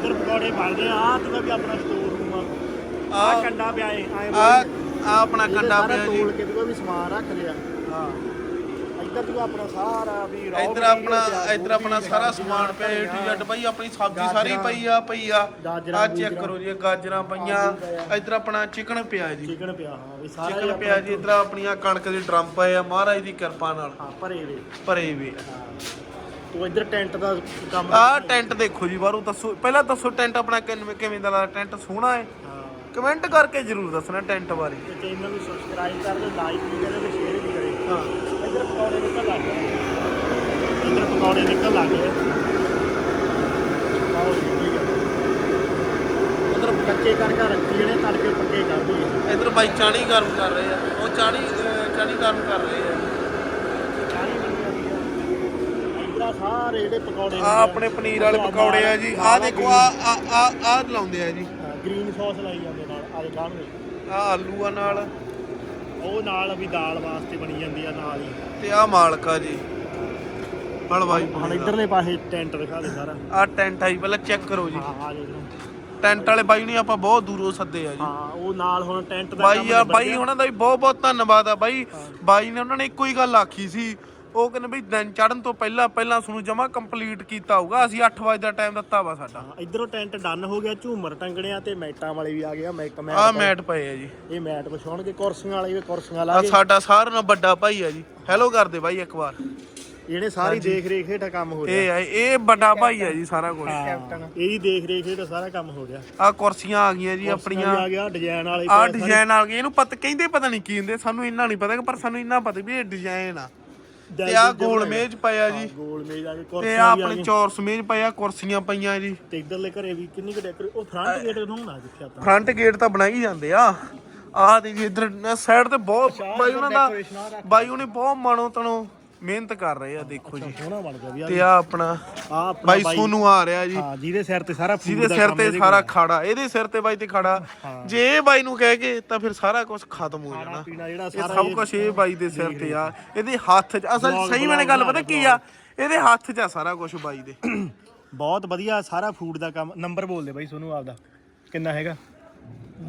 ਇੱਧਰ ਪਕੌੜੇ ਬਣਦੇ ਆ ਆਹ ਤੇ ਵੀ ਆਪਣਾ ਸਟੋਰ ਰੂਮ ਆ। ਆਹ ਕੰਡਾ ਪਿਆ ਏ ਆਏ ਆ ਆ ਆਪਣਾ ਕੰਡਾ ਪਿਆ ਜੀ। ਤੋਲ ਕੇ ਤੇ ਵੀ ਸਮਾਨ ਰੱਖ ਲਿਆ। ਹਾਂ। ਇੱਧਰ ਤੂੰ ਆਪਣਾ ਸਾਰਾ ਵੀ raw ਇੱਧਰ ਆਪਣਾ ਇੱਧਰ ਆਪਣਾ ਸਾਰਾ ਸਮਾਨ ਪਿਆ ਏ ਟੂ ਆਪਣੀ ਸਬਜ਼ੀ ਸਾਰੀ ਪਈ ਆ। ਪਈ ਆ ਆ ਚੈੱਕ ਕਰੋ ਜੀ ਗਾਜਰਾਂ ਪਈਆਂ। ਇੱਧਰ ਆਪਣਾ ਚਿਕਨ ਪਿਆ ਜੀ। ਚਿਕਨ ਪਿਆ ਹਾਂ ਵੀ ਸਾਰਾ ਚਿਕਨ ਪਿਆ ਜੀ ਇੱਧਰ ਆਪਣੀਆਂ ਕਣਕ ਦੇ ਡਰਮ ਪਏ ਆ ਮਹਾਰਾਜ ਦੀ ਕਿਰਪਾ ਨਾਲ। ਹਾਂ ਭਰੇ ਵੇ। ਭਰੇ ਵੇ। ਤੂੰ ਇੱਧਰ ਟੈਂਟ ਦਾ ਕੰਮ ਆ ਟੈਂਟ ਦੇਖੋ ਜੀ ਬਾਹਰੋਂ ਦੱਸੋ ਪਹਿਲਾਂ ਦੱਸੋ ਟੈਂਟ ਆਪਣਾ ਕਿਵੇਂ ਕਿਵੇਂ ਦਾ ਲੱਗਦਾ ਟੈਂਟ ਸੋਹਣਾ ਹੈ? ਕਮੈਂਟ ਕਰਕੇ ਜਰੂਰ ਦੱਸਣਾ ਟੈਂਟ ਬਾਰੇ। ਤੇ ਚੈਨਲ ਨੂੰ ਸਬਸਕ੍ਰਾਈਬ ਕਰ ਦੇ ਲਾਈਕ ਵੀ ਕਰੇ ਤੇ ਸ਼ੇਅਰ ਵੀ ਕਰੇ। ਹਾਂ। ਇੱਧਰ ਪਕੌੜੇ ਨਿਕਲ ਲੱਗ ਗਏ। ਇੱਧਰ ਪਕੌੜੇ ਨਿਕਲ ਲੱਗ ਗਏ। ਹੈ। ਕੱਚੇ ਕਰਕੇ ਰੱਖੀ ਜਿਹੜੇ ਤੜਕੇ ਪੱਕੇ ਕਰ ਦਈਏ। ਇਧਰ ਬਾਈ ਚਾਣੀ ਗਰਮ ਕਰ ਰਹੇ ਆ। ਉਹ ਚਾਣੀ ਚਾਣੀ ਗਰਮ ਕਰ ਰਹੇ ਆ ਚਾਹੀ ਬਣੀ ਜਾਂਦੀ ਆ ਇਧਰ ਸਾਰੇ ਜਿਹੜੇ ਪਕੌੜੇ ਆ। ਆਪਣੇ ਪਨੀਰ ਵਾਲੇ ਪਕੌੜੇ ਆ ਜੀ। ਆ ਦੇਖੋ ਆ ਆ ਆ ਆ ਲਾਉਂਦੇ ਆ ਜੀ। ਗ੍ਰੀਨ ਸੌਸ ਲਾਈ ਜਾਂਦੇ ਨਾਲ ਆਲੇ ਕਾਣ ਦੇ ਆ ਆਲੂ ਆ ਨਾਲ। ਉਹ ਨਾਲ ਵੀ ਦਾਲ ਵਾਸਤੇ ਬਣੀ ਜਾਂਦੀ ਆ ਨਾਲ ਹੀ। ਤੇ ਆ ਮਾਲਕਾ ਜੀ। ਹਲਵਾਈ ਹੁਣ ਇਧਰਲੇ ਪਾਸੇ ਟੈਂਟ ਦਿਖਾ ਦੇ ਸਾਰਾ। ਆ ਟੈਂਟ ਆਈ ਪਹਿਲਾਂ ਚੈੱਕ ਕਰੋ ਜੀ। ਹਾਂ ਆ ਦੇਖੋ। ਟੈਂਟ ਵਾਲੇ ਬਾਈ ਨੇ ਆਪਾਂ ਬਹੁਤ ਦੂਰੋਂ ਸੱਦੇ ਆ ਜੀ। ਹਾਂ ਉਹ ਨਾਲ ਹੁਣ ਟੈਂਟ ਦਾ ਬਾਈ ਨਿਬੜ ਬਾਈ। ਉਹਨਾਂ ਦਾ ਵੀ ਬਹੁਤ ਬਹੁਤ ਧੰਨਵਾਦ ਆ ਬਾਈ। ਬਾਈ ਨੇ ਉਹਨਾਂ ਨੇ ਇੱਕੋ ਹੀ ਗੱਲ ਆਖੀ ਸੀ ਉਹ ਕਹਿੰਦੇ ਬਈ ਦਿਨ ਚੜਨ ਤੋਂ ਪਹਿਲਾਂ ਪਹਿਲਾਂ ਤੁਹਾਨੂੰ ਜਮਾ ਕੰਪਲੀਟ ਕੀਤਾ ਹੋਊਗਾ। ਅਸੀਂ 8 ਵਜੇ ਦਾ ਟਾਈਮ ਦਿੱਤਾ ਵਾ ਸਾਡਾ। ਹਾਂ, ਇੱਧਰੋਂ ਟੈਂਟ ਡਨ ਹੋ ਗਿਆ ਝੂਮਰ ਟੰਗਣਿਆ ਤੇ ਮੈਟਾਂ ਵਾਲੇ ਵੀ ਆ ਗਏ ਆ ਮੈਕ ਮੈਟ ਆ ਮੈਟ ਪਏ ਆ ਜੀ। ਇਹ ਮੈਟ ਵਿਛਾਉਣਗੇ ਕੁਰਸੀਆਂ ਵਾਲੇ ਵੀ ਕੁਰਸੀਆਂ ਆ ਲਾ ਕੇ। ਸਾਡਾ ਸਾਰਿਆਂ ਨਾਲੋਂ ਵੱਡਾ ਭਾਈ ਆ ਜੀ। ਹੈਲੋ ਕਰਦੇ ਬਾਈ ਇੱਕ ਵਾਰ। ਇਹਨੇ ਸਾਰੀ ਦੇਖ ਰੇਖ ਹੇਠ ਕੰਮ ਹੋ ਰਿਹਾ ਇਹ ਆ ਇਹ ਵੱਡਾ ਭਾਈ ਆ ਜੀ ਸਾਰਾ ਕੁਝ ਕੈਪਟਨ। ਇਹਦੀ ਦੇਖ ਰੇਖ ਹੇਠ ਸਾਰਾ ਕੰਮ ਹੋ ਰਿਹਾ ਆ ਕੁਰਸੀਆਂ ਆ ਗਈਆਂ ਜੀ ਆਪਣੀਆਂ। ਆ ਗਿਆ ਡਿਜ਼ਾਈਨ ਵਾਲੇ ਆ। ਡਿਜ਼ਾਈਨ ਆ ਗਏ ਇਹਨੂੰ ਪਤਾ ਕਹਿੰਦੇ ਪਤਾ ਨਹੀਂ ਕੀ ਹੁੰਦੇ। ਸਾਨੂੰ ਇੰਨਾ ਨਹੀਂ ਪਤਾ ਪਰ ਸਾਨੂੰ ਇੰਨਾ ਪਤਾ ਵੀ ਇਹ ਡਿਜ਼ਾਈਨ ਆ। ਤੇ ਆ ਗੋਲ ਮੇਜ਼ ਪਿਆ ਜੀ। ਗੋਲ ਮੇਜ਼ ਆ ਤੇ ਕੁਰਸੀਆਂ ਵੀ ਆ ਆਪਣੇ ਗਈਆਂ। ਚੌਰਸ ਮੇਜ਼ ਪਿਆ ਕੁਰਸੀਆਂ ਪਈਆਂ ਜੀ। ਤੇ ਇੱਧਰਲੇ ਘਰੇ ਵੀ ਕਿੰਨੀ ਕੁ ਡੈਕੋਰੇਟ ਉਹ ਫਰੰਟ ਗੇਟ ਨੂੰ ਨਾ ਜਿੱਥੇ ਆਪਾਂ। ਫਰੰਟ ਗੇਟ ਤਾਂ ਬਣਾਈ ਜਾਂਦੇ ਆ। ਆ ਤੇ ਜੀ ਇਧਰ ਸਾਈਡ ਤੇ ਬਹੁਤ ਬਾਈ ਉਹਨਾਂ ਦਾ। ਬਾਈ ਉਹਨੇ ਬਹੁਤ ਮਨੋਂ ਤਣੋਂ ਮਿਹਨਤ ਕਰ ਰਹੇ ਆ ਦੇਖੋ ਜੀ। ਸੋਹਣਾ ਬਣ ਗਿਆ ਵੀ ਆ ਤੇ ਆ ਆਪਣਾ ਆ ਆਪਣਾ ਬਾਈ ਸੋਨੂ ਆ ਰਿਹਾ ਜੀ। ਹਾਂ ਜਿਹਦੇ ਸਿਰ ਤੇ ਸਾਰਾ ਜਿਹਦੇ ਦਾ ਸਿਰ ਤੇ ਸਾਰਾ ਖਾੜਾ ਇਹਦੇ ਸਿਰ ਤੇ ਬਾਈ ਤੇ ਖਾੜਾ। ਜੇ ਇਹ ਬਾਈ ਨੂੰ ਕਹਿ ਕੇ ਤਾਂ ਫਿਰ ਸਾਰਾ ਕੁਝ ਖਤਮ ਹੋ ਜਾਣਾ। ਇਹ ਸਭ ਕੁਝ ਇਹ ਬਾਈ ਦੇ ਸਿਰ ਤੇ ਆ। ਇਹਦੇ ਹੱਥ 'ਚ ਅਸਲ ਸਹੀ ਮੈਨੇ ਗੱਲ ਪਤਾ ਕੀ ਆ? ਇਹਦੇ ਹੱਥ 'ਚ ਆ ਸਾਰਾ ਕੁਝ ਬਾਈ ਦੇ। ਬਹੁਤ ਵਧੀਆ ਸਾਰਾ ਫੂਡ ਦਾ ਕੰਮ। ਨੰਬਰ ਬੋਲ ਦੇ ਬਾਈ ਸੋਨੂੰ ਆਪਦਾ। ਕਿੰਨਾ ਹੈਗਾ?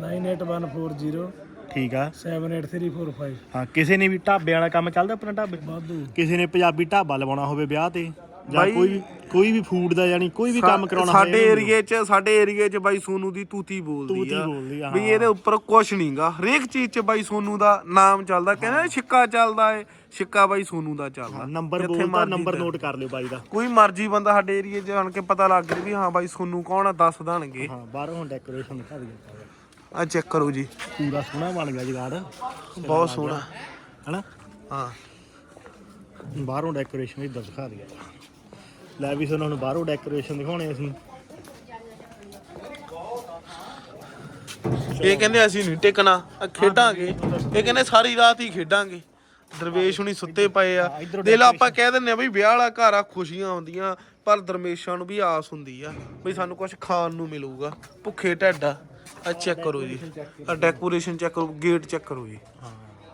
98140 ਠੀਕ ਆ। 78345 ਹਾਂ ਕਿਸੇ ਨੇ ਵੀ ਢਾਬੇ ਵਾਲਾ ਕੰਮ ਚੱਲਦਾ ਆਪਣਾ ਢਾਬੇ? ਵਾਧੂ। ਕਿਸੇ ਨੇ ਪੰਜਾਬੀ ਢਾਬਾ ਲਵਾਉਣਾ ਹੋਵੇ ਵਿਆਹ ਤੇ ਜਾਂ ਬਾਈ- ਕੋਈ ਵੀ ਕੋਈ ਵੀ ਫੂਡ ਦਾ ਯਾਨੀ ਕੋਈ ਵੀ ਕੰਮ ਕਰਾਉਣਾ ਸਾਡੇ ਹੋਵੇ ਏਰੀਏ 'ਚ ਸਾਡੇ ਏਰੀਏ 'ਚ ਬਾਈ ਸੋਨੂ ਦੀ ਤੂਤੀ ਬੋਲਦੀ ਤੂਤੀ ਆ। ਬੋਲਦੀ ਆ, ਵੀ ਹਾਂ। ਇਹਦੇ ਉੱਪਰ ਕੁਝ ਨਹੀਂਗਾ। ਹਰੇਕ ਚੀਜ਼ 'ਚ ਬਾਈ ਸੋਨੂ ਦਾ ਨਾਮ ਚੱਲਦਾ। ਕਹਿੰਦੇ ਛਿੱਕਾ ਚੱਲਦਾ ਏ ਛਿੱਕਾ ਬਾਈ ਸੋਨੂ ਦਾ ਚੱਲਦਾ। ਨੰਬਰ ਜਿੱਥੇ ਬੋਲਦਾ ਮਰਜ਼ੀ ਨੰਬਰ ਤੇ। ਨੋਟ ਕਰ ਲਿਓ ਬਾਈ ਦਾ। ਕੋਈ ਮਰਜ਼ੀ ਬੰਦਾ ਸਾਡੇ ਏਰੀਏ 'ਚ ਆਣ ਕੇ ਪਤਾ ਲੱਗ ਗਿਆ ਵੀ ਹਾਂ ਬਾਈ ਸੋਨੂ ਕੌਣ ਆ ਦੱਸ ਦੇਣਗੇ। ਹਾਂ ਬਾਹਰੋਂ ਹੁਣ ਡੈਕੋਰੇਸ਼ਨ ਦਿਖਾ ਦਿਓ ਆ ਚੈੱਕ ਕਰੋ ਜੀ। ਪੂਰਾ ਸੋਹਣਾ ਬਣ ਗਿਆ ਜਗਾੜ। ਬਹੁਤ ਸੋਹਣਾ। ਹਨਾ? ਹਾਂ। ਬਾਹਰੋਂ ਡੈਕੋਰੇਸ਼ਨ ਇੱਧਰ ਦਿਖਾ ਦਿਆ ਲੈ ਵੀ ਤੁਹਾਨੂੰ ਹੁਣ ਬਾਹਰੋਂ ਡੈਕੋਰੇਸ਼ਨ ਦਿਖਾਉਣੇ ਅਸੀਂ। ਇਹ ਕਹਿੰਦੇ ਅਸੀਂ ਨਹੀਂ ਟਿਕਣਾ। ਆ ਖੇਡਾਂਗੇ। ਇਹ ਕਹਿੰਦੇ ਸਾਰੀ ਰਾਤ ਹੀ ਖੇਡਾਂਗੇ। ਦਰਵੇਸ਼ ਹੁਣੀ ਸੁੱਤੇ ਪਏ ਆ। ਇੱਧਰੋਂ ਦਿਲ ਆਪਾਂ ਕਹਿ ਦਿੰਨੇ ਆ ਬਈ ਵਿਆਹ ਵਾਲਾ ਘਰ ਆ ਖੁਸ਼ੀਆਂ ਆਉਂਦੀਆਂ ਪਰ ਦਰਮੇਸ਼ਾਂ ਨੂੰ ਵੀ ਆਸ ਹੁੰਦੀ ਆ। ਬਈ ਸਾਨੂੰ ਕੁਝ ਖਾਣ ਨੂੰ ਮਿਲੂਗਾ। ਭੁੱਖੇ ਢੱਡ ਆ। ਆ ਚੈੱਕ ਕਰੋ ਜੀ। ਆ ਡੈਕੋਰੇਸ਼ਨ ਚੈੱਕ ਕਰੋ ਗੇਟ ਚੈੱਕ ਕਰੋ ਜੀ।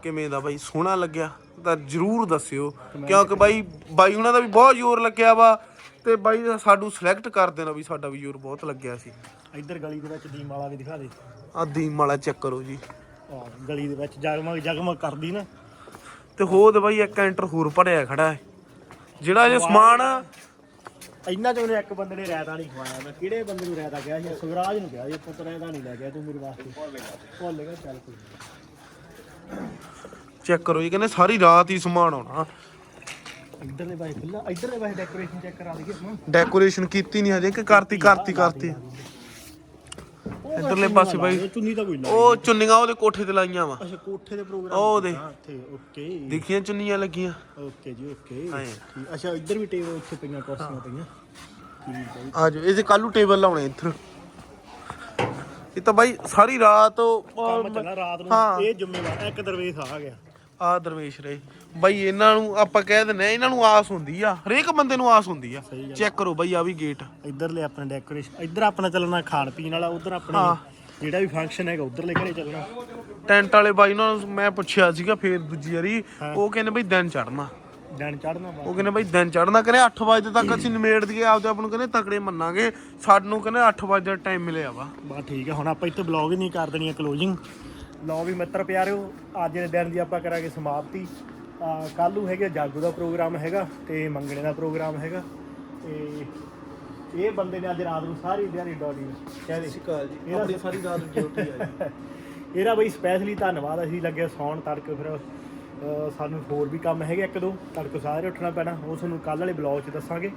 ਕਿਵੇਂ ਦਾ ਬਾਈ ਸੋਹਣਾ ਲੱਗਿਆ। ਤਾਂ ਜਰੂਰ ਦੱਸਿਓ। ਕਿਉਂਕਿ ਬਾਈ ਬਾਈ ਉਹਨਾਂ ਦਾ ਵੀ ਬਹੁਤ ਜ਼ੋਰ ਲੱਗਿਆ ਵਾ। ਤੇ ਬਾਈ ਦਾ ਸਾਨੂੰ ਸਿਲੈਕਟ ਕਰ ਦੇਣਾ ਵੀ ਸਾਡਾ ਵੀ ਜ਼ੋਰ ਬਹੁਤ ਲੱਗਿਆ ਸੀ। ਇੱਧਰ ਗਲੀ ਦੇ ਵਿੱਚ ਦੀਮ ਵਾਲਾ ਵੀ ਦਿਖਾ ਦੇ। ਆ ਦੀਮ ਵਾਲਾ ਚੈੱਕ ਕਰੋ ਜੀ। ਆਹ, ਗਲੀ ਦੇ ਵਿੱਚ ਜਗਮਗ ਜਗਮਗ ਕਰਦੀ ਨਾ। ਤੇ ਹੋਰ ਬਾਈ ਇੱਕ ਕੈਂਟਰ ਹੋਰ ਭਰਿਆ ਖੜਾ ਹੈ। ਜਿਹੜਾ ਜੇ ਸਮਾਨ ਇੰਨਾ ਚ ਇੱਕ ਬੰਦੇ ਨੇ ਰਾਇਤਾ ਨਹੀਂ ਖਵਾਇਆ। ਮੈਂ ਕਿਹੜੇ ਬੰਦੇ ਨੂੰ ਰਾਇਤਾ ਕਿਹਾ ਸੀ? ਸੁਗਰਾਜ ਨੂੰ ਕਿਹਾ ਸੀ ਪੁੱਤ ਰਾਇਤਾ ਨਹੀਂ ਲੈ ਗਿਆ ਤੂੰ ਮੇਰੇ ਵਾਸਤੇ। ਭੁੱਲ ਗਿਆ ਚੱਲ ਕੋਈ। ਚੈੱਕ ਕਰੋ ਜੀ ਕਹਿੰਦੇ ਸਾਰੀ ਰਾਤ ਹੀ ਸਮਾਨ ਆਉਣਾ। ਇੱਧਰਲੇ ਪਾਸੇ ਖੁੱਲਾ ਇੱਧਰਲੇ ਪਾਸੇ ਡੈਕੋਰੇਸ਼ਨ ਚੈੱਕ ਕਰਾ ਦਈਏ ਹਾਂ ਡੈਕੋਰੇਸ਼ਨ ਕੀਤੀ ਨਹੀਂ ਹਜੇ ਕਿ ਕਰਤੀ ਕਰਤੀ ਕਰਤੀ। ਇੱਧਰਲੇ ਪਾਸੇ ਬਾਈ। ਚੁੰਨੀ ਤਾਂ ਕੋਈ ਉਹ ਚੁੰਨੀਆਂ ਉਹਦੇ ਕੋਠੇ ਤੇ ਲਾਈਆਂ ਵਾ। ਅੱਛਾ ਕੋਠੇ ਦੇ ਪ੍ਰੋਗਰਾਮ ਉਹ ਦੇ ਇੱਥੇ ਓਕੇ। ਦੇਖੀਆਂ ਚੁੰਨੀਆਂ ਲੱਗੀਆਂ। ਓਕੇ ਜੀ ਓਕੇ। ਅੱਛਾ ਇੱਧਰ ਵੀ ਟੇਬਲ ਇੱਥੇ ਪਈਆਂ ਕੁਰਸੀਆਂ ਪਈਆਂ। ਠੀਕ ਹੈ ਜੀ। ਆਜੋ ਇਹਦੇ ਕੱਲੂ ਟੇਬਲ ਲਾਉਣੇ ਇੱਧਰ। ਇਹ ਤਾਂ ਬਾਈ ਸਾਰੀ ਰਾਤ ਕੰਮ ਚੱਲਣਾ ਰਾਤ। ਨੂੰ। ਇਹ ਜ਼ਿੰਮੇਵਾਰ ਇੱਕ ਦਰਵੇਸ਼ ਆ ਗਿਆ। ਆ ਦਰਵੇਸ਼ ਰਹੇ। ਬਾਈ ਇਹਨਾਂ ਨੂੰ ਆਪਾਂ ਕਹਿ ਦਿੰਨੇ ਆ, ਇਹਨਾਂ ਨੂੰ ਆਸ ਹੁੰਦੀ ਆ। ਹਰੇਕ ਬੰਦੇ ਨੂੰ ਆਸ ਹੁੰਦੀ ਆ। ਚੈੱਕ ਕਰੋ ਬਾਈ ਆ ਵੀ ਗੇਟ ਇੱਧਰਲੇ ਆਪਣਾ ਡੈਕੋਰੇਸ਼ਨ ਇੱਧਰ ਆਪਣਾ ਚੱਲਣਾ ਖਾਣ ਪੀਣ ਵਾਲਾ ਉਧਰ ਆਪਣਾ ਹਾਂ। ਜਿਹੜਾ ਵੀ ਫੰਕਸ਼ਨ ਹੈਗਾ ਉਧਰਲੇ ਘਰੇ ਚੱਲਣਾ। ਟੈਂਟ ਵਾਲੇ ਬਾਈ ਨਾਲ ਮੈਂ ਪੁੱਛਿਆ ਸੀਗਾ ਫੇਰ ਦੂਜੀ ਵਾਰੀ ਉਹ ਕਹਿੰਦੇ ਬਈ ਦਿਨ ਚੜਨਾ ਦਿਨ ਚੜਨਾ ਉਹ ਕਹਿੰਦੇ ਬਈ ਦਿਨ ਚੜਨਾ ਕਹਿੰਦੇ 8 ਵਜੇ ਤੱਕ ਅਸੀਂ ਨਿਮੇੜ ਦਈਏ ਆਪਦੇ ਆਪ ਨੂੰ ਕਹਿੰਦੇ ਤਕੜੇ ਮੰਨਾਂਗੇ। ਸਾਨੂੰ ਕਹਿੰਦੇ 8 ਵਜੇ ਦਾ ਟਾਈਮ ਮਿਲਿਆ ਵਾ। ਬਾ ਠੀਕ ਹੈ ਹੁਣ ਆਪਾਂ ਇੱਥੇ ਬਲੌਗ ਹੀ ਨਹੀਂ ਕਰ ਦੇਣੀ ਕਲੋਜ਼ਿੰਗ ਲਓ ਵੀ ਮਿੱਤਰ ਪਿਆਰਿਓ ਅੱਜ ਦੇ ਦਿਨ ਦੀ ਆਪਾਂ ਕਰਾਂਗੇ ਸਮਾਪਤੀ। ਕੱਲ ਨੂੰ ਹੈਗਾ ਜਾਗੋ ਦਾ ਪ੍ਰੋਗਰਾਮ ਹੈਗਾ ਤੇ ਮੰਗਣੇ ਦਾ ਪ੍ਰੋਗਰਾਮ ਹੈਗਾ ਤੇ ਇਹ ਬੰਦੇ ਨੇ ਅੱਜ ਰਾਤ ਨੂੰ ਸਾਰੀ ਦਿਹਾੜੀ ਡੋਡੀ ਕਹਿੰਦੇ ਕਾਲ ਜੀ। ਆਪਣੀ ਸਾਰੀ ਰਾਤ ਡਿਊਟੀ ਆ ਜੀ। (laughs) ਇਹਦਾ ਬਈ ਸਪੈਸ਼ਲੀ ਧੰਨਵਾਦ ਅਸੀਂ ਲੱਗੇ ਸੌਣ ਤੜਕੇ ਫਿਰ ਸਾਨੂੰ ਹੋਰ ਵੀ ਕੰਮ ਹੈਗੇ ਇੱਕ ਦੋ ਤੜਕੇ ਸਾਰੇ ਉੱਠਣਾ ਪੈਣਾ ਉਹ ਤੁਹਾਨੂੰ ਕੱਲ ਵਾਲੇ ਬਲੌਗ 'ਚ ਦੱਸਾਂਗੇ।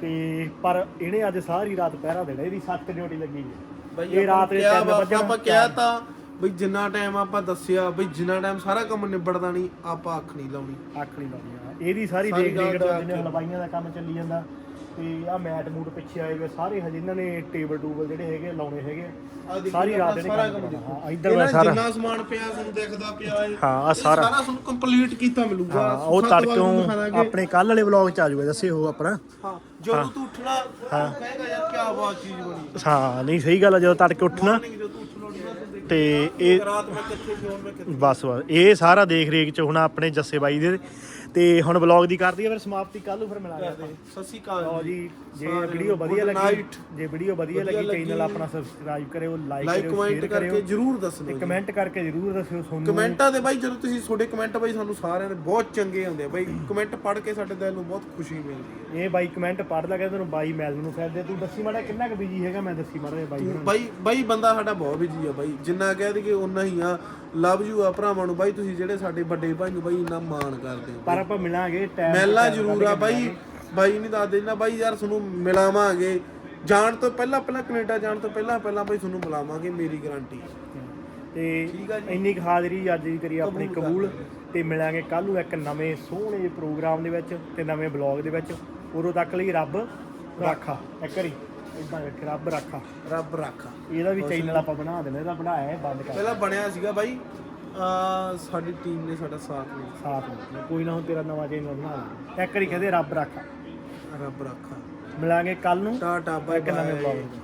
ਤੇ ਪਰ ਇਹਨੇ ਅੱਜ ਸਾਰੀ ਰਾਤ ਪਹਿਰਾ ਦੇਣਾ ਇਹਦੀ ਸੱਤ ਡਿਊਟੀ ਲੱਗੀ ਹੈ ਇਹ ਰਾਤ ਦੇ 3 ਵਜੇ ਆਪਾਂ ਕਿਹਾ ਤਾਂ ਬਈ ਜਿੰਨਾ ਟਾਈਮ ਆਪਾਂ ਦੱਸਿਆ ਬਈ ਜਿੰਨਾ ਟਾਈਮ ਸਾਰਾ ਕੰਮ ਨਿਬੜਦਾ ਨਹੀਂ ਆਪਾਂ ਅੱਖ ਨਹੀਂ ਲਾਉਣੀ। ਅੱਖ ਨਹੀਂ ਲਾਉਣੀ। ਇਹਦੀ ਸਾਰੀ ਸਾਰੀ ਦੇਖ ਰੇਖ ਜਿਵੇਂ ਕੇ। ਹਲਵਾਈਆਂ ਦਾ ਕੰਮ ਚੱਲੀ ਜਾਂਦਾ। ਤੇ ਆ ਮੈਟ ਮੂਟ ਪਿੱਛੇ ਆਏ ਹੋਏ ਸਾਰੇ ਹਜੇ ਇਹਨਾਂ ਨੇ ਟੇਬਲ ਟੂਬਲ ਜਿਹੜੇ ਹੈਗੇ ਲਾਉਣੇ ਹੈਗੇ ਆਹ ਦੇਖੋ ਸਾਰੀ ਰਾਤ ਇਹਨੇ ਸਾਰਾ ਕੰਮ ਕੰਮ। ਦੇਖੋ। ਹਾਂ, ਇੱਧਰ ਇਹਨਾਂ ਸਾਰਾ- ਜਿੰਨਾ ਸਮਾਨ ਪਿਆ ਤੁਹਾਨੂੰ ਦਿਖਦਾ ਪਿਆ ਹੈ ਹਾਂ, ਆਹ ਸਾਰਾ। ਸਾਰਾ ਤੁਹਾਨੂੰ ਕੰਪਲੀਟ ਕੀਤਾ ਮਿਲੂਗਾ। ਹਾਂ ਉਹ ਸੱਤ ਦਿਖਾਵਾਂਗੇ। ਆਪਣੇ ਕੱਲ ਵਾਲੇ ਵਲੌਗ ਚ ਆ ਜਾਊਗਾ ਦੱਸੇ ਉਹ ਆਪਣਾ। ਹਾਂ ਜਦੋਂ ਤੂੰ ਉੱਠਣਾ ਹਾਂ। ਕਹੇਗਾ ਯਾਰ ਕੀ ਬਾਤ ਚੀਜ਼ ਬਣੀ। ਹਾਂ ਨਹੀਂ ਸਹੀ ਗੱਲ ਆ ਜਦੋਂ ਤੜਕੇ ਉੱਠਣਾ। ਨਹੀਂ ਜਦੋਂ ਤੂੰ ਉੱਠਣਾ ਉੱਠਣਾ ਤੂੰ ਇਹ ਬਸ ਬਸ। ਇਹ ਸਾਰਾ ਦੇਖ ਰੇਖ ਚ ਹੁਣ ਆਪਣੇ ਜੱਸੇ ਬਾਈ ਦੇ ਤੇ ਹੁਣ ਵਲੌਗ ਦੀ ਕਰਦੀ ਆ ਫਿਰ ਸਮਾਪਤੀ ਕੱਲ ਨੂੰ ਫਿਰ ਮਿਲਾਂਗੇ ਸਤਿ ਸ਼੍ਰੀ ਅਕਾਲ ਲਓ ਜੀ ਜੇ। ਸਾਰਿਆਂ ਨੂੰ ਵੀਡੀਓ ਵਧੀਆ good ਲੱਗੀ night। ਜੇ ਵੀਡੀਓ ਵਧੀਆ ਵਧੀਆ ਲੱਗੀ ਚੈਨਲ ਲੱਗੀ। ਆਪਣਾ ਸਬਸਕ੍ਰਾਈਬ ਕਰਿਓ ਲਾਈਕ ਲਾਈਕ ਕਰਿਓ ਕਮੈਂਟ ਸ਼ੇਅਰ ਕਰਕੇ ਕਰਿਓ ਜਰੂਰ ਦੱਸਣਾ ਤੇ ਜੀ। ਕਮੈਂਟ ਕਰਕੇ ਜਰੂਰ ਦੱਸਿਓ ਤੁਹਾਨੂੰ। ਕਮੈਂਟਾਂ ਦੇ ਬਾਈ ਜਦੋਂ ਤੁਸੀਂ ਤੁਹਾਡੇ ਕਮੈਂਟ ਬਾਈ ਸਾਨੂੰ ਸਾਰਿਆਂ ਦੇ ਬਹੁਤ ਚੰਗੇ ਹੁੰਦੇ ਆ। ਬਾਈ ਕਮੈਂਟ ਪੜ੍ਹ ਕੇ ਸਾਡੇ ਦਿਲ ਨੂੰ ਬਹੁਤ ਖੁਸ਼ੀ ਮਿਲਦੀ ਹੈ। ਇਹ ਬਾਈ ਕਮੈਂਟ ਪੜ੍ਹ ਕਹਿੰਦੇ ਤੈਨੂੰ ਬਾਈ ਮੈਲ ਨੂੰ ਫੈਦੇ ਤੂੰ ਦੱਸੀ ਮਾੜਾ ਕਿੰਨਾ ਕੁ ਬਿਜ਼ੀ ਹੈਗਾ ਮੈਂ ਦੱਸੀ ਮਾੜਾ ਜਿਹਾ ਬਾਈ ਤੂੰ ਨੂੰ। ਬਾਈ ਬਾਈ ਬੰਦਾ ਸਾਡਾ ਬਹੁਤ ਬਿਜ਼ੀ ਆ ਬਾਈ। ਜਿੰਨਾ ਕਹਿ ਦਈਏ ਉਨਾ ਹੀ ਆ। ਲਵ ਯੂ ਆ ਭਰਾਵਾਂ ਨੂੰ ਬਾਈ ਤੁਸੀਂ ਜਿਹੜੇ ਸਾਡੇ ਵੱਡੇ ਭਾਈ ਨੂੰ ਬਾਈ ਇੰਨਾ ਮਾਣ ਕਰਦੇ ਹੋ। ਪਰ ਆਪਾਂ ਮਿਲਾਂਗੇ ਟਾਈਮ ਮਿਲਣਾ ਜ਼ਰੂਰ ਆ ਬਾਈ। ਬਾਈ ਨਹੀਂ ਦੱਸਦੇ ਨਾ ਬਾਈ ਯਾਰ ਤੁਹਾਨੂੰ ਮਿਲਾਵਾਂਗੇ। ਜਾਣ ਤੋਂ ਪਹਿਲਾਂ ਪਹਿਲਾਂ ਕੈਨੇਡਾ ਜਾਣ ਤੋਂ ਪਹਿਲਾਂ ਪਹਿਲਾਂ ਬਾਈ ਤੁਹਾਨੂੰ ਮਿਲਾਵਾਂਗੇ ਮੇਰੀ ਗਾਰੰਟੀ ਤੇ। ਇੰਨੀ ਕੁ ਹਾਜ਼ਰੀ ਅੱਜ ਦੀ ਕਰੀ ਆਪਣੀ ਕਬੂਲ ਤੇ ਮਿਲਾਂਗੇ ਕੱਲ ਨੂੰ ਇੱਕ ਨਵੇਂ ਸੋਹਣੇ ਪ੍ਰੋਗਰਾਮ ਦੇ ਵਿੱਚ ਤੇ ਨਵੇਂ ਬਲੌਗ ਦੇ ਵਿੱਚ। ਉਦੋਂ ਤੱਕ ਲਈ ਰੱਬ ਰਾਖਾ। ਇੱਕ ਵਾਰੀ। ਇਦਾਂ ਰੱਖ ਰੱਬ ਰਾਖਾ। ਰੱਬ ਰਾਖਾ। ਇਹਦਾ ਵੀ ਚੈਨਲ ਆਪਾਂ ਬਣਾ ਦੇਣਾ ਇਹਦਾ ਬਣਾਇਆ ਹੈ ਬੰਦ ਕਰ। ਪਹਿਲਾਂ ਬਣਿਆ ਸੀਗਾ ਬਾਈ ਆ ਸਾਡੀ ਟੀਮ ਨੇ ਸਾਡਾ ਸਾਥ ਨਹੀਂ ਸਾਥ। ਕੋਈ ਨਾ ਹੁਣ ਤੇਰਾ ਨਵਾਂ ਚੈਨਲ ਬਣਾ ਲਾ। ਇੱਕ ਵਾਰੀ ਕਹਦੇ ਰੱਬ ਰਾਖਾ। ਰੱਬ ਰਾਖਾ। ਮਿਲਾਂਗੇ ਕੱਲ ਨੂੰ। ਟਾਟਾ ਬਾਏ ਇੱਕ ਨਵੇਂ ਬਾਏ ਬਲੌਗ